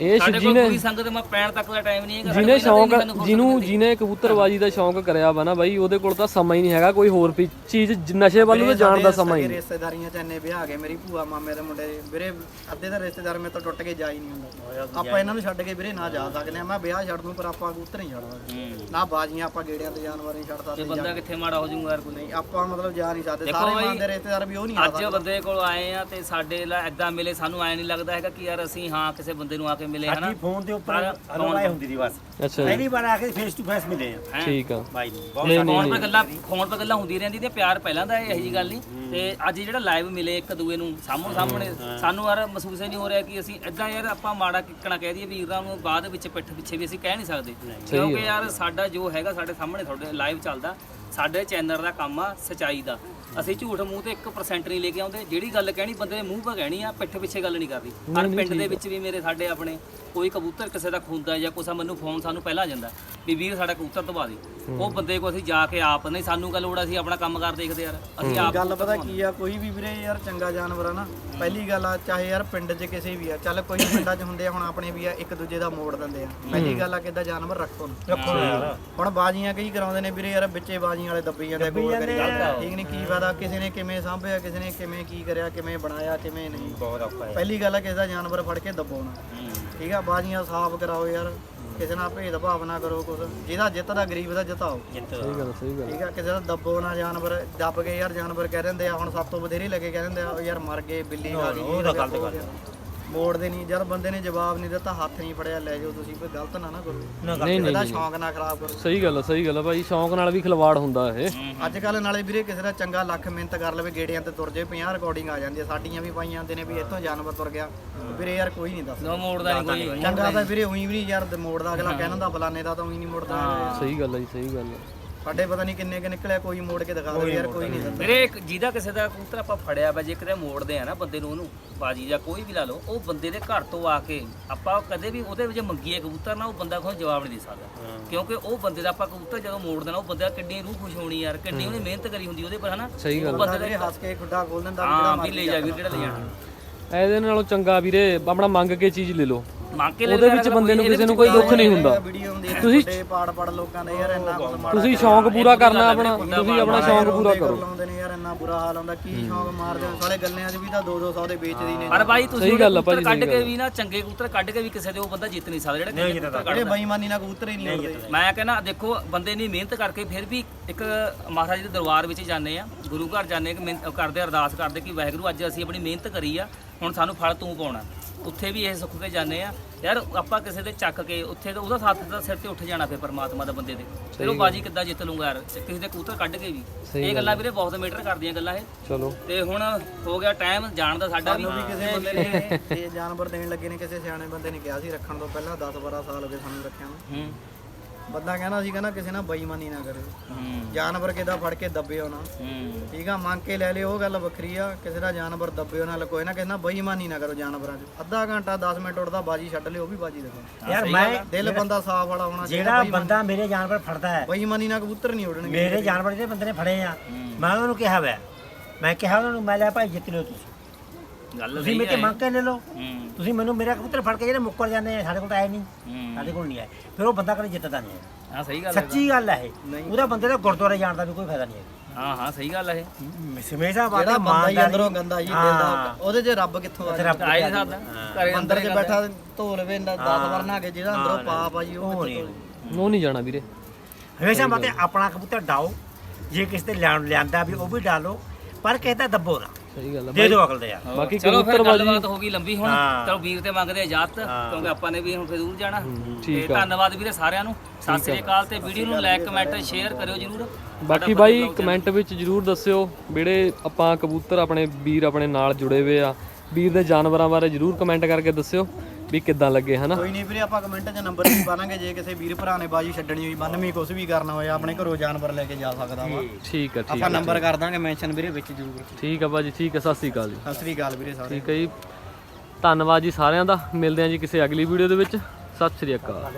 Speaker 1: ਇਹ
Speaker 3: ਸਾਡੇ ਕੋਲ
Speaker 1: ਜਿਹਨੇ
Speaker 3: ਪੂਰੀ ਸੰਗਤ ਮੈਂ ਪੈਣ ਤੱਕ ਦਾ ਟਾਈਮ ਨਹੀਂ ਹੈਗਾ
Speaker 1: ਜਿਹਨੇ ਸ਼ੌਂਕ ਜਿਹਨੂੰ ਜਿਹਨੇ ਕਬੂਤਰਬਾਜੀ ਦਾ ਸ਼ੌਂਕ ਕਰਿਆ ਵਾ ਨਾ ਬਾਈ ਉਹਦੇ ਕੋਲ ਤਾਂ ਸਮਾਂ ਹੀ ਨਹੀਂ ਹੈਗਾ ਕੋਈ ਹੋਰ ਵੀ ਚੀਜ਼ ਜ- ਨਸ਼ੇ ਵੱਲ ਨੂੰ ਜਾਣ ਦਾ ਸਮਾਂ ਹੀ ਨਹੀਂ।
Speaker 2: ਰਿਸ਼ਤੇਦਾਰੀਆਂ 'ਚ ਇੰਨੇ ਵਿਆਹ ਗਏ ਮੇਰੀ ਭੂਆ ਮਾਮੇ ਦੇ ਮੁੰਡੇ ਦੇ। ਵੀਰੇ ਅੱਧੇ ਦਾ ਰਿਸ਼ਤੇਦਾਰ ਮੇਰੇ ਤੋਂ ਟੁੱਟ ਕੇ ਜਾ ਹੀ ਨਹੀਂ ਹੁੰਦਾ। ਆਪਾਂ ਇਹਨਾਂ ਨੂੰ ਛੱਡ ਕੇ ਵੀਰੇ ਨਾ ਜਾ ਸਕਦੇ ਆ ਮੈਂ ਵਿਆਹ ਛੱਡ ਦੂੰ ਪਰ ਆਪਾਂ ਕਬੂਤਰ ਨਹੀਂ ਛੱਡ ਸਕਦੇ ਨਾ ਬਾਜੀਆਂ ਆਪਾਂ ਗੇੜਿਆਂ ਤੇ ਜਾਨਵਰ ਨਹੀਂ ਛੱਡ
Speaker 3: ਤੇ
Speaker 2: ਸਕਦੇ
Speaker 3: ਬੰਦਾ ਕਿੱਥੇ ਮਾੜਾ ਹੋ ਜਾਊਗਾ ਯਾਰ ਕੋਈ।
Speaker 2: ਨਹੀਂ ਆਪਾਂ ਮਤਲਬ ਜਾ ਨਹੀਂ ਸਕਦੇ। ਸਾਰੇ
Speaker 3: ਬਾਈ,
Speaker 2: ਮੰਨਦੇ ਰਿਸ਼ਤੇਦਾਰ ਵੀ ਉਹ ਨਹੀਂ ਆ
Speaker 3: ਅੱਜ ਬੰਦੇ ਕੋਲ ਆਏ ਆ ਤੇ ਸਾਡੇ ਲਈ ਐਦਾਂ ਮਿਲੇ ਸਾਨੂੰ ਐ ਨਹੀਂ ਲੱਗਦਾ ਹੈਗਾ ਕਿ ਯਾਰ ਅਸੀਂ ਹਾਂ ਕਿਸੇ ਬੰਦੇ ਨੂੰ ਆ ਕੇ ਮਿਲੇ ਹਨਾ?
Speaker 4: ਸਾਡੀ ਫੋਨ ਦੇ ਉੱਪਰ ਅਨੁਰਾਏ ਹੁੰਦੀ ਦੀ ਬਸ।
Speaker 1: ਅੱਛਾ ਜੀ।
Speaker 4: ਪਹਿਲੀ ਵਾਰ ਆ ਕੇ ਫੇਸ ਟੂ ਫੇਸ ਮਿਲੇ ਆ।
Speaker 1: ਠੀਕ ਆ।
Speaker 4: ਬਾਈ ਨੂੰ
Speaker 1: ਨਹੀਂ ਨਹੀਂ
Speaker 3: ਫੋਨ 'ਤੇ ਗੱਲਾਂ ਫੋਨ 'ਤੇ ਗੱਲਾਂ ਹੁੰਦੀ ਰਹਿੰਦੀ ਤੇ ਪਿਆਰ ਪਹਿਲਾਂ ਦਾ ਇਹੋ ਜੀ ਗੱਲ ਨਹੀਂ। ਤੇ ਅੱਜ ਜਿਹੜਾ ਲਾਈਵ ਮਿਲੇ ਇੱਕ ਦੂਏ ਨੂੰ ਸਾਹਮਣੇ ਸਾਹਮਣੇ ਸਾਨੂੰ ਯਾਰ ਮਹਿਸੂਸ ਹੀ ਨਹੀਂ ਹੋ ਰਿਹਾ ਕਿ ਅਸੀਂ ਐਦਾਂ ਯਾਰ ਆਪਾਂ ਮਾੜਾ ਕਿੱਕਣਾ ਕਹਿ ਦਈਏ ਵੀਰਾਂ ਨੂੰ ਬਾਅਦ ਵਿੱਚ ਪਿੱਠ ਪਿੱਛੇ ਵੀ ਅਸੀਂ ਕਹਿ ਨਹੀਂ ਸਕਦੇ। ਕਿਉਂਕਿ ਯਾਰ ਸਾਡਾ ਜੋ ਹੈਗਾ ਸਾਡੇ ਸਾਹਮਣੇ ਤੁਹਾਡੇ ਲਾਈਵ ਚੱਲਦਾ ਸਾਡੇ ਚੈਨਲ ਦਾ ਕੰਮ ਆ ਸਚਾਈ ਦਾ। ਅਸੀਂ ਝੂਠ ਮੂੰਹ ਤੇ 1% ਨਹੀਂ ਲੈ ਕੇ ਆਉਂਦੇ। ਜਿਹੜੀ ਗੱਲ ਕਹਿਣੀ ਬੰਦੇ ਨੇ ਮੂੰਹ 'ਤੇ ਕਹਿਣੀ ਆ ਪਿੱਠ ਪਿੱਛੇ ਗੱਲ ਨਹੀਂ ਕਰਦੀ ਹਰ ਪਿੰਡ ਦੇ ਵਿੱਚ ਵੀ ਮੇਰੇ ਸਾਡੇ ਆਪਣੇ ਕੋਈ ਕਬੂਤਰ ਕਿਸੇ ਦਾ ਖੁੰਦਾ ਜਾਂ ਆ, ਮੈਨੂੰ ਫੋਨ ਸਾਨੂੰ ਪਹਿਲਾਂ ਆ ਜਾਂਦਾ। ਵੀ ਵੀਰ ਸਾਡਾ ਕਬੂਤਰ ਦਬਾ ਦੇ ਉਹ ਬੰਦੇ ਕੋ ਅਸੀਂ ਜਾ ਕੇ ਆਪ ਨਹੀਂ ਸਾਨੂੰ ਗੱਲ ਲੋੜ ਅਸੀਂ ਆਪਣਾ ਕੰਮਕਾਰ ਦੇਖਦੇ ਯਾਰ। ਅਸੀਂ ਆਪ
Speaker 2: ਗੱਲ ਪਤਾ ਕੀ ਆ ਕੋਈ ਵੀ ਵੀਰੇ ਯਾਰ ਚੰਗਾ ਜਾਨਵਰ ਆ ਨਾ ਪਹਿਲੀ ਗੱਲ ਆ ਚਾਹੇ ਯਾਰ ਪਿੰਡ 'ਚ ਕਿਸੇ ਵੀ ਆ ਚੱਲ ਕੋਈ ਪਿੰਡਾਂ 'ਚ ਹੁੰਦੇ ਆ ਹੁਣ ਆਪਣੇ ਵੀ ਆ ਇੱਕ ਦੂਜੇ ਦਾ ਮੋੜ ਦਿੰਦੇ ਆ। ਪਹਿਲੀ ਗੱਲ ਆ ਕਿੱਦਾਂ ਜਾਨਵਰ ਰੱਖੋ ਨਾ।
Speaker 4: ਰੱਖੋ ਯਾਰ।
Speaker 2: ਹੁਣ ਬਾਜੀਆਂ ਕਈ ਕਰਾਉਂਦੇ ਨੇ ਵੀਰੇ ਯਾਰ ਵਿੱਚੇ ਬਾਜੀਆਂ ਵਾਲੇ ਦੱਬੀ ਜਾਂਦੇ ਗੋਲ ਕਰੀ ਠੀਕ ਨਹੀਂ ਕੀ ਫਾਇਦਾ ਕਿਸੇ ਨੇ ਕਿਵੇਂ ਸਾਂਭਿਆ ਕਿਸੇ ਨੇ ਕਿਵੇਂ ਕੀ ਕਰਿਆ ਕਿਵੇਂ ਬਣਾਇਆ ਕਿਵੇਂ ਨਹੀਂ।
Speaker 4: ਬਹੁਤ ਔਖਾ ਹੈ।
Speaker 2: ਪਹਿਲੀ ਗੱਲ ਆ ਕਿਸੇ ਦਾ ਜਾਨਵਰ ਫੜ ਕੇ ਦੱਬੋ ਨਾ। ਠੀਕ ਆ ਬਾਜੀਆਂ ਸਾਫ਼ ਕਰਾਓ ਯਾਰ। ਕਿਸੇ ਨਾਲ ਭੇਦਭਾਵ ਨਾ ਕਰੋ ਕੁਝ ਜਿਹਦਾ ਜਿੱਤਦਾ ਗਰੀਬ ਦਾ ਜਿਤਾਓ।
Speaker 4: ਜਿੱਤ
Speaker 1: ਸਹੀ ਗੱਲ ਸਹੀ ਗੱਲ
Speaker 2: ਠੀਕ ਆ ਕਿਸੇ ਦਾ ਦੱਬੋ ਨਾ ਜਾਨਵਰ ਦੱਬ ਕੇ ਯਾਰ ਜਾਨਵਰ ਕਹਿ ਦਿੰਦੇ ਆ ਹੁਣ ਸਭ ਤੋਂ ਵਧੇਰੇ ਲੱਗੇ ਕਹਿ ਦਿੰਦੇ ਆ ਯਾਰ ਮਰ ਗਏ ਬਿੱਲੀ ਖਾ ਗਈ
Speaker 4: ਉਹ ਤਾਂ ਗਲਤ ਗੱਲ ਹੈ।
Speaker 2: ਮੋੜਦੇ ਨਹੀਂ ਜਦ ਬੰਦੇ ਨੇ ਜਵਾਬ ਨਹੀਂ ਦਿੱਤਾ ਹੱਥ ਨਹੀਂ ਫੜਿਆ ਲੈ ਜਾਓ ਤੁਸੀਂ ਕੋਈ ਗਲਤ ਨਾ ਨਾ ਕਰੋ।
Speaker 4: ਨਾ
Speaker 1: ਨਹੀਂ
Speaker 2: ਇਹਦਾ
Speaker 1: ਨਹੀਂ।
Speaker 2: ਸ਼ੌਂਕ ਨਾ ਖਰਾਬ ਕਰੋ।
Speaker 1: ਸਹੀ ਗੱਲ ਆ ਸਹੀ ਗੱਲ ਆ ਭਾਈ ਸ਼ੌਂਕ ਨਾਲ ਵੀ ਖਿਲਵਾੜ ਹੁੰਦਾ ਇਹ।
Speaker 2: ਅੱਜ ਕੱਲ ਨਾਲੇ ਵੀਰੇ ਕਿਸੇ ਦਾ ਚੰਗਾ ਲੱਖ ਮਿਹਨਤ ਕਰ ਲਵੇ ਗੇੜਿਆਂ ਤੇ ਤੁਰ ਜੇ 50 ਰਿਕਾਰਡਿੰਗ ਆ ਜਾਂਦੀ ਆ ਸਾਡੀਆਂ ਵੀ ਪਾਈਆਂ ਜਾਂਦੇ ਨੇ ਵੀ ਇੱਥੋਂ ਜਾਨਵਰ ਤੁਰ ਗਿਆ। ਵੀਰੇ ਯਾਰ ਕੋਈ ਨਹੀਂ ਦੱਸਦਾ।
Speaker 3: ਨੋ ਮੋੜਦਾ ਨਹੀਂ ਕੋਈ।
Speaker 2: ਚੰਗਾ ਤਾਂ ਵੀਰੇ ਉਹੀ ਵੀ ਨਹੀਂ ਯਾਰ ਮੋੜਦਾ ਅਗਲਾ ਕਹਿਣ ਦਾ ਫਲਾਣੇ ਦਾ ਤਾਂ ਉਹੀ ਨਹੀਂ ਮੋੜਦਾ।
Speaker 1: ਸਹੀ ਗੱਲ ਆ ਜੀ ਸਹੀ ਗੱਲ ਆ।
Speaker 2: ਸਾਡੇ ਪਤਾ ਨਹੀਂ ਕਿੰਨੇ ਕਿ ਨਿਕਲਿਆ ਕੋਈ ਮੋੜ ਕੇ ਦਿਖਾ ਦੇ ਯਾਰ ਕੋਈ ਨਹੀਂ ਦਿੰਦਾ
Speaker 3: ਵੀਰੇ ਇੱਕ ਜਿਹਦਾ ਕਿਸੇ ਦਾ ਕਬੂਤਰ ਆਪਾਂ ਫੜਿਆ ਵਾ ਜੇ ਕਿਤੇ ਮੋੜਦੇ ਆ ਨਾ ਬੰਦੇ ਨੂੰ ਉਹਨੂੰ ਬਾਜੀ ਜਾਂ ਕੋਈ ਵੀ ਲਾ ਲਓ ਉਹ ਬੰਦੇ ਦੇ ਘਰ ਤੋਂ ਆ ਕੇ ਆਪਾਂ ਕਦੇ ਵੀ ਉਹਦੇ ਵਿੱਚ ਮੰਗੀਏ ਕਬੂਤਰ ਨਾ ਉਹ ਬੰਦਾ ਕੋਈ ਜਵਾਬ ਨਹੀਂ ਦੇ ਸਕਦਾ। ਕਿਉਂਕਿ ਉਹ ਬੰਦੇ ਦਾ ਆਪਾਂ ਕਬੂਤਰ ਜਦੋਂ ਮੋੜ ਦੇਣਾ ਉਹ ਬੰਦੇ ਦਾ ਕਿੰਨੀ ਰੂਹ ਖੁਸ਼ ਹੋਣੀ ਯਾਰ ਕਿੰਨੀ ਉਹਨੇ ਮਿਹਨਤ ਕਰੀ ਹੁੰਦੀ ਉਹਦੇ ਪਰ ਹਨਾ?
Speaker 1: ਸਹੀ ਗੱਲ
Speaker 2: ਬੰਦਾ
Speaker 3: ਦਾ
Speaker 2: ਹੱਸ ਕੇ ਗੁੱਡਾ ਖੋਲ ਦਿੰਦਾ ਵੀ
Speaker 3: ਹਾਂ ਵੀ ਲੈ ਜਾ ਵੀਰ ਜਿਹੜਾ ਲੈ ਜਾਣਾ।
Speaker 1: ਇਹਦੇ ਨਾਲੋਂ ਚੰਗਾ ਵੀਰੇ ਆਪਣਾ ਮੰਗ ਕੇ ਚੀਜ਼ ਲੈ ਲਓ। ਉਹਦੇ ਵਿੱਚ ਬੰਦੇ ਨੂੰ ਕਿਸੇ ਨੂੰ ਕੋਈ ਦੁੱਖ ਨਹੀਂ ਹੁੰਦਾ। ਤੁਸੀਂ-
Speaker 2: ਪਾੜ ਪਾੜ ਲੋਕਾਂ ਦੇ ਯਾਰ ਇੰਨਾ ਕੁਝ ਮਾੜਾ
Speaker 1: ਤੁਸੀਂ ਸ਼ੌਂਕ ਪੂਰਾ ਕਰਨਾ ਆਪਣਾ ਤੁਸੀਂ ਆਪਣਾ ਸ਼ੌਂਕ ਪੂਰਾ ਕਰੋ।
Speaker 2: ਲਾਉਂਦੇ ਨੇ ਯਾਰ ਇੰਨਾ ਬੁਰਾ ਹਾਲ ਹੁੰਦਾ ਕੀ ਸ਼ੌਂਕ ਮਾਰਦੇ ਹੋ ਸਾਲੇ ਗੱਲਿਆਂ 'ਚ ਵੀ ਤਾਂ 2-200 ਦੇ ਵੇਚਦੀ ਨੇ।
Speaker 3: ਪਰ ਬਾਈ ਤੁਸੀਂ
Speaker 1: ਸਹੀ ਗੱਲ ਆ
Speaker 3: ਕਬੂਤਰ ਕੱਢ ਕੇ ਵੀ ਨਾ ਚੰਗੇ ਕਬੂਤਰ ਕੱਢ ਕੇ ਵੀ ਕਿਸੇ ਦੇ ਉਹ ਬੰਦਾ ਜਿੱਤ ਨਹੀਂ ਸਕਦਾ ਜਿਹੜਾ
Speaker 4: ਨਹੀਂ
Speaker 3: ਕਬੂਤਰ ਕੱਢਦਾ।
Speaker 2: ਬੇਈਮਾਨੀ ਨਾਲ ਕਬੂਤਰ ਹੀ ਨਹੀਂ ਉੜਦੇ
Speaker 3: ਮੈਂ ਕਹਿੰਦਾ ਦੇਖੋ ਬੰਦੇ ਨੇ ਮਿਹਨਤ ਕਰਕੇ ਫਿਰ ਵੀ ਇੱਕ ਮਹਾਰਾਜ ਜੀ ਦੇ ਦਰਬਾਰ ਵਿੱਚ ਜਾਂਦੇ ਆ ਗੁਰੂ ਘਰ ਜਾਂਦੇ ਕਿ ਮਿਹਨਤ ਕਰਦੇ ਅਰਦਾਸ ਕਰਦੇ ਕਿ ਵਾਹਿਗੁਰੂ ਅੱਜ ਅਸੀਂ ਆਪਣੀ ਮਿਹਨਤ ਕਰੀ ਆ ਹੁਣ ਸਾਨੂੰ ਫਲ ਤੂੰ ਪਾਉਣਾ। ਉੱਥੇ ਵੀ ਇਹ ਸੁੱਖ ਕੇ ਜਾਂਦੇ ਆ। ਯਾਰ ਆਪਾਂ ਕਿਸੇ ਦੇ ਚੱਕ ਕੇ ਉੱਥੇ ਤਾਂ ਉਹਦਾ ਸਾਥ ਦਾ ਸਿਰ ਤੇ ਉੱਠ ਜਾਣਾ ਫਿਰ ਪਰਮਾਤਮਾ ਦਾ ਬੰਦੇ ਦੇ। ਫਿਰ ਉਹ ਬਾਜੀ ਕਿੱਦਾਂ ਜਿੱਤ ਲੂੰਗਾ ਯਾਰ? ਕਿਸੇ ਦੇ ਕਬੂਤਰ ਕੱਢ ਕੇ ਵੀ। ਇਹ ਗੱਲਾਂ ਵੀਰੇ ਬਹੁਤ ਮੈਟਰ ਕਰਦੀਆਂ ਗੱਲਾਂ ਇਹ।
Speaker 1: ਚਲੋ।
Speaker 3: ਤੇ ਹੁਣ ਹੋ ਗਿਆ ਟਾਈਮ ਜਾਣ ਦਾ ਸਾਡਾ ਵੀ।
Speaker 2: ਕਿਸੇ ਬੰਦੇ ਨੇ ਇਹ ਜਾਨਵਰ ਦੇਣ ਲੱਗੇ ਨੇ ਕਿਸੇ ਸਿਆਣੇ ਬੰਦੇ ਨੇ ਕਿਹਾ ਸੀ ਰੱਖਣ ਤੋਂ ਪਹਿਲਾਂ 10-12 ਸਾਲ ਹੋ ਗਏ ਸਾਨੂੰ ਰੱਖਿਆ ਨੂੰ।
Speaker 3: ਹੂੰ।
Speaker 2: ਬੰਦਾ ਕਹਿੰਦਾ ਸੀ ਕਹਿੰਦਾ ਕਿਸੇ ਨਾਲ ਬੇਈਮਾਨੀ ਨਾ ਕਰਿਓ
Speaker 3: ਹੂੰ।
Speaker 2: ਜਾਨਵਰ ਕਿਦਾ ਫੜ ਕੇ ਦੱਬਿਓ ਨਾ
Speaker 3: ਹੂੰ।
Speaker 2: ਠੀਕ ਆ ਮੰਗ ਕੇ ਲੈ ਲਿਓ ਉਹ ਗੱਲ ਵੱਖਰੀ ਆ। ਕਿਸੇ ਦਾ ਜਾਨਵਰ ਦੱਬਿਓ ਨਾ ਲਕੋਏ ਨਾ ਕਿਸੇ ਨਾਲ ਬੇਈਮਾਨੀ ਨਾ ਕਰੋ ਜਾਨਵਰਾਂ 'ਚ। ਅੱਧਾ ਘੰਟਾ 10 ਮਿੰਟ ਉੱਡਦਾ ਬਾਜੀ ਛੱਡ ਲਿਓ ਉਹ ਵੀ ਬਾਜੀ ਦੇਖੋ
Speaker 4: ਯਾਰ ਮੈਂ
Speaker 2: ਦਿਲ ਬੰਦਾ ਸਾਫ਼ ਵਾਲਾ ਹੋਣਾ
Speaker 4: ਜਿਹੜਾ ਬੰਦਾ ਮੇਰੇ ਜਾਨਵਰ ਫੜਦਾ ਹੈ
Speaker 2: ਬੇਈਮਾਨੀ ਨਾਲ ਕਬੂਤਰ ਨਹੀਂ ਉਡਣਗੇ।
Speaker 4: ਮੇਰੇ ਜਾਨਵਰ ਜਿਹੜੇ ਬੰਦੇ ਨੇ ਫੜੇ ਆ ਮੈਂ ਉਹਨਾਂ ਨੂੰ ਕਿਹਾ ਵੈ। ਮੈਂ ਕਿਹਾ ਉਹਨਾਂ ਨੂੰ ਮੈਂ ਲਿਆ ਭਾਈ ਜਿੱਤ ਲਿਓ ਤੁਸੀਂ।
Speaker 3: ਗੱਲ
Speaker 4: ਤੁਸੀਂ
Speaker 3: ਸਹੀ
Speaker 4: ਮੇਰੇ ਤੇ ਮੰਗ ਕੇ ਲੈ ਲਓ।
Speaker 3: ਹੂੰ।
Speaker 4: ਤੁਸੀਂ ਮੈਨੂੰ ਮੇਰਾ ਕਬੂਤਰ ਫੜ ਕੇ ਜਿਹੜੇ ਮੁੱਕਰ ਜਾਂਦੇ ਆ ਸਾਡੇ ਕੋਲ ਤਾਂ ਆਏ ਨਹੀਂ। ਸਾਡੇ ਕੋਲ ਨਹੀਂ ਆਏ ਫਿਰ ਉਹ ਬੰਦਾ ਕਦੇ ਜਿੱਤਦਾ ਨਹੀਂ ਹੈ
Speaker 3: ਹਾਂ ਸਹੀ ਗੱਲ ਹੈ।
Speaker 4: ਸੱਚੀ ਗੱਲ ਹੈ ਇਹ। ਉਹਦਾ ਬੰਦੇ ਦਾ ਗੁਰਦੁਆਰੇ ਜਾਣ ਦਾ ਵੀ ਕੋਈ ਫਾਇਦਾ ਨਹੀਂ ਹੈ
Speaker 3: ਹਾਂ ਹਾਂ ਸਹੀ ਗੱਲ ਹੈ ਇਹ।
Speaker 4: ਸਮੇਸ਼ਾ ਬਾਤ
Speaker 2: ਜਿਹੜਾ ਬੰਦਾ ਹੀ ਅੰਦਰੋਂ ਗੰਦਾ ਜੀ ਦਿਲ ਦਾ ਉਹਦੇ 'ਚ ਰੱਬ ਕਿੱਥੋਂ ਆ
Speaker 4: ਰੱਬ
Speaker 3: ਆਏ ਨਹੀਂ ਸਕਦਾ ਘਰੇ
Speaker 2: 'ਚ ਬੈਠਾ ਧੋ ਲਵੇ 10 ਵਾਰ ਨਹਾ ਕੇ ਜਿਹੜਾ ਅੰਦਰੋਂ ਪਾਪ ਆ ਜੀ ਉਹ
Speaker 4: ਨਹੀਂ।
Speaker 1: ਉਹ ਨਹੀਂ ਜਾਣਾ ਵੀਰੇ।
Speaker 4: ਹਮੇਸ਼ਾ ਬਾਤੇ ਆਪਣਾ ਕਬੂਤਰ ਡਾਓ। ਜੇ ਕਿਸੇ ਤੇ ਲਿਆਉਣ ਲਿਆਂਦਾ ਵੀ ਉਹ ਵੀ ਡਾਲੋ। ਪਰ ਕਿਸੇ ਦਾ ਦੱਬੋ ਨਾ।
Speaker 1: ਸਹੀ ਗੱਲ ਆ।
Speaker 4: ਦੇ ਦਿਓ ਅਕਲ ਦੇ ਯਾਰ
Speaker 1: ਬਾਕੀ
Speaker 3: ਚਲੋ ਫਿਰ ਗੱਲਬਾਤ ਹੋ ਗਈ ਲੰਬੀ ਹੁਣ।
Speaker 4: ਹਾਂ।
Speaker 3: ਚਲੋ ਵੀਰ ਤੇ ਮੰਗਦੇ ਇਜਾਜ਼ਤ ਕਿਉਂਕਿ ਆਪਾਂ ਨੇ ਵੀ ਹੁਣ ਫਿਰ ਦੂਰ ਜਾਣਾ। ਤੇ
Speaker 1: ਠੀਕ ਆ।
Speaker 3: ਧੰਨਵਾਦ ਵੀਰੇ ਸਾਰਿਆਂ ਨੂੰ। ਸਤਿ ਸ੍ਰੀ ਅਕਾਲ ਤੇ ਵੀਡੀਓ ਨੂੰ ਲਾਈਕ ਕਮੈਂਟ ਸ਼ੇਅਰ ਕਰਿਓ ਜਰੂਰ।
Speaker 1: ਬਾਕੀ ਬਾਈ ਕਮੈਂਟ ਵਿੱਚ ਜਰੂਰ ਦੱਸਿਓ ਜਿਹੜੇ ਆਪਾਂ ਕਬੂਤਰ ਆਪਣੇ ਵੀਰ ਆਪਣੇ ਨਾਲ ਜੁੜੇ ਹੋਏ ਆ। ਵੀਰ ਦੇ ਜਾਨਵਰਾਂ ਬਾਰੇ ਜਰੂਰ ਕਮੈਂਟ ਕਰਕੇ ਦੱਸਿਓ। ਵੀ ਕਿੱਦਾਂ ਲੱਗੇ ਹਨਾ?
Speaker 2: ਕੋਈ ਨਹੀਂ ਵੀਰੇ ਆਪਾਂ ਕਮੈਂਟ 'ਚ ਨੰਬਰ ਵੀ ਪਾਵਾਂਗੇ ਜੇ ਕਿਸੇ ਵੀਰ ਭਰਾ ਨੇ ਬਾਜੀ ਛੱਡਣੀ ਹੋਈ ਬੰਨਵੀਂ ਕੁਝ ਵੀ ਕਰਨਾ ਹੋਇਆ ਆਪਣੇ ਘਰੋਂ ਜਾਨਵਰ ਲੈ ਕੇ ਜਾ ਸਕਦਾ ਵਾ।
Speaker 1: ਠੀਕ ਆ ਠੀਕ
Speaker 2: ਆਪਾਂ ਨੰਬਰ ਕਰ ਦਾਂਗੇ ਮੈਂਸ਼ਨ ਵੀਰੇ ਵਿੱਚ ਜ਼ਰੂਰ।
Speaker 1: ਠੀਕ ਆ ਭਾਜੀ ਠੀਕ ਆ ਸਤਿ ਸ੍ਰੀ ਅਕਾਲ ਜੀ।
Speaker 2: ਸਤਿ ਸ੍ਰੀ ਅਕਾਲ ਵੀਰੇ ਸਾਰੇ
Speaker 1: ਠੀਕ ਹੈ ਜੀ। ਧੰਨਵਾਦ ਜੀ ਸਾਰਿਆਂ ਦਾ। ਮਿਲਦੇ ਹਾਂ ਜੀ ਕਿਸੇ ਅਗਲੀ ਵੀਡੀਓ ਦੇ ਵਿੱਚ। ਸਤਿ ਸ੍ਰੀ ਅਕਾਲ।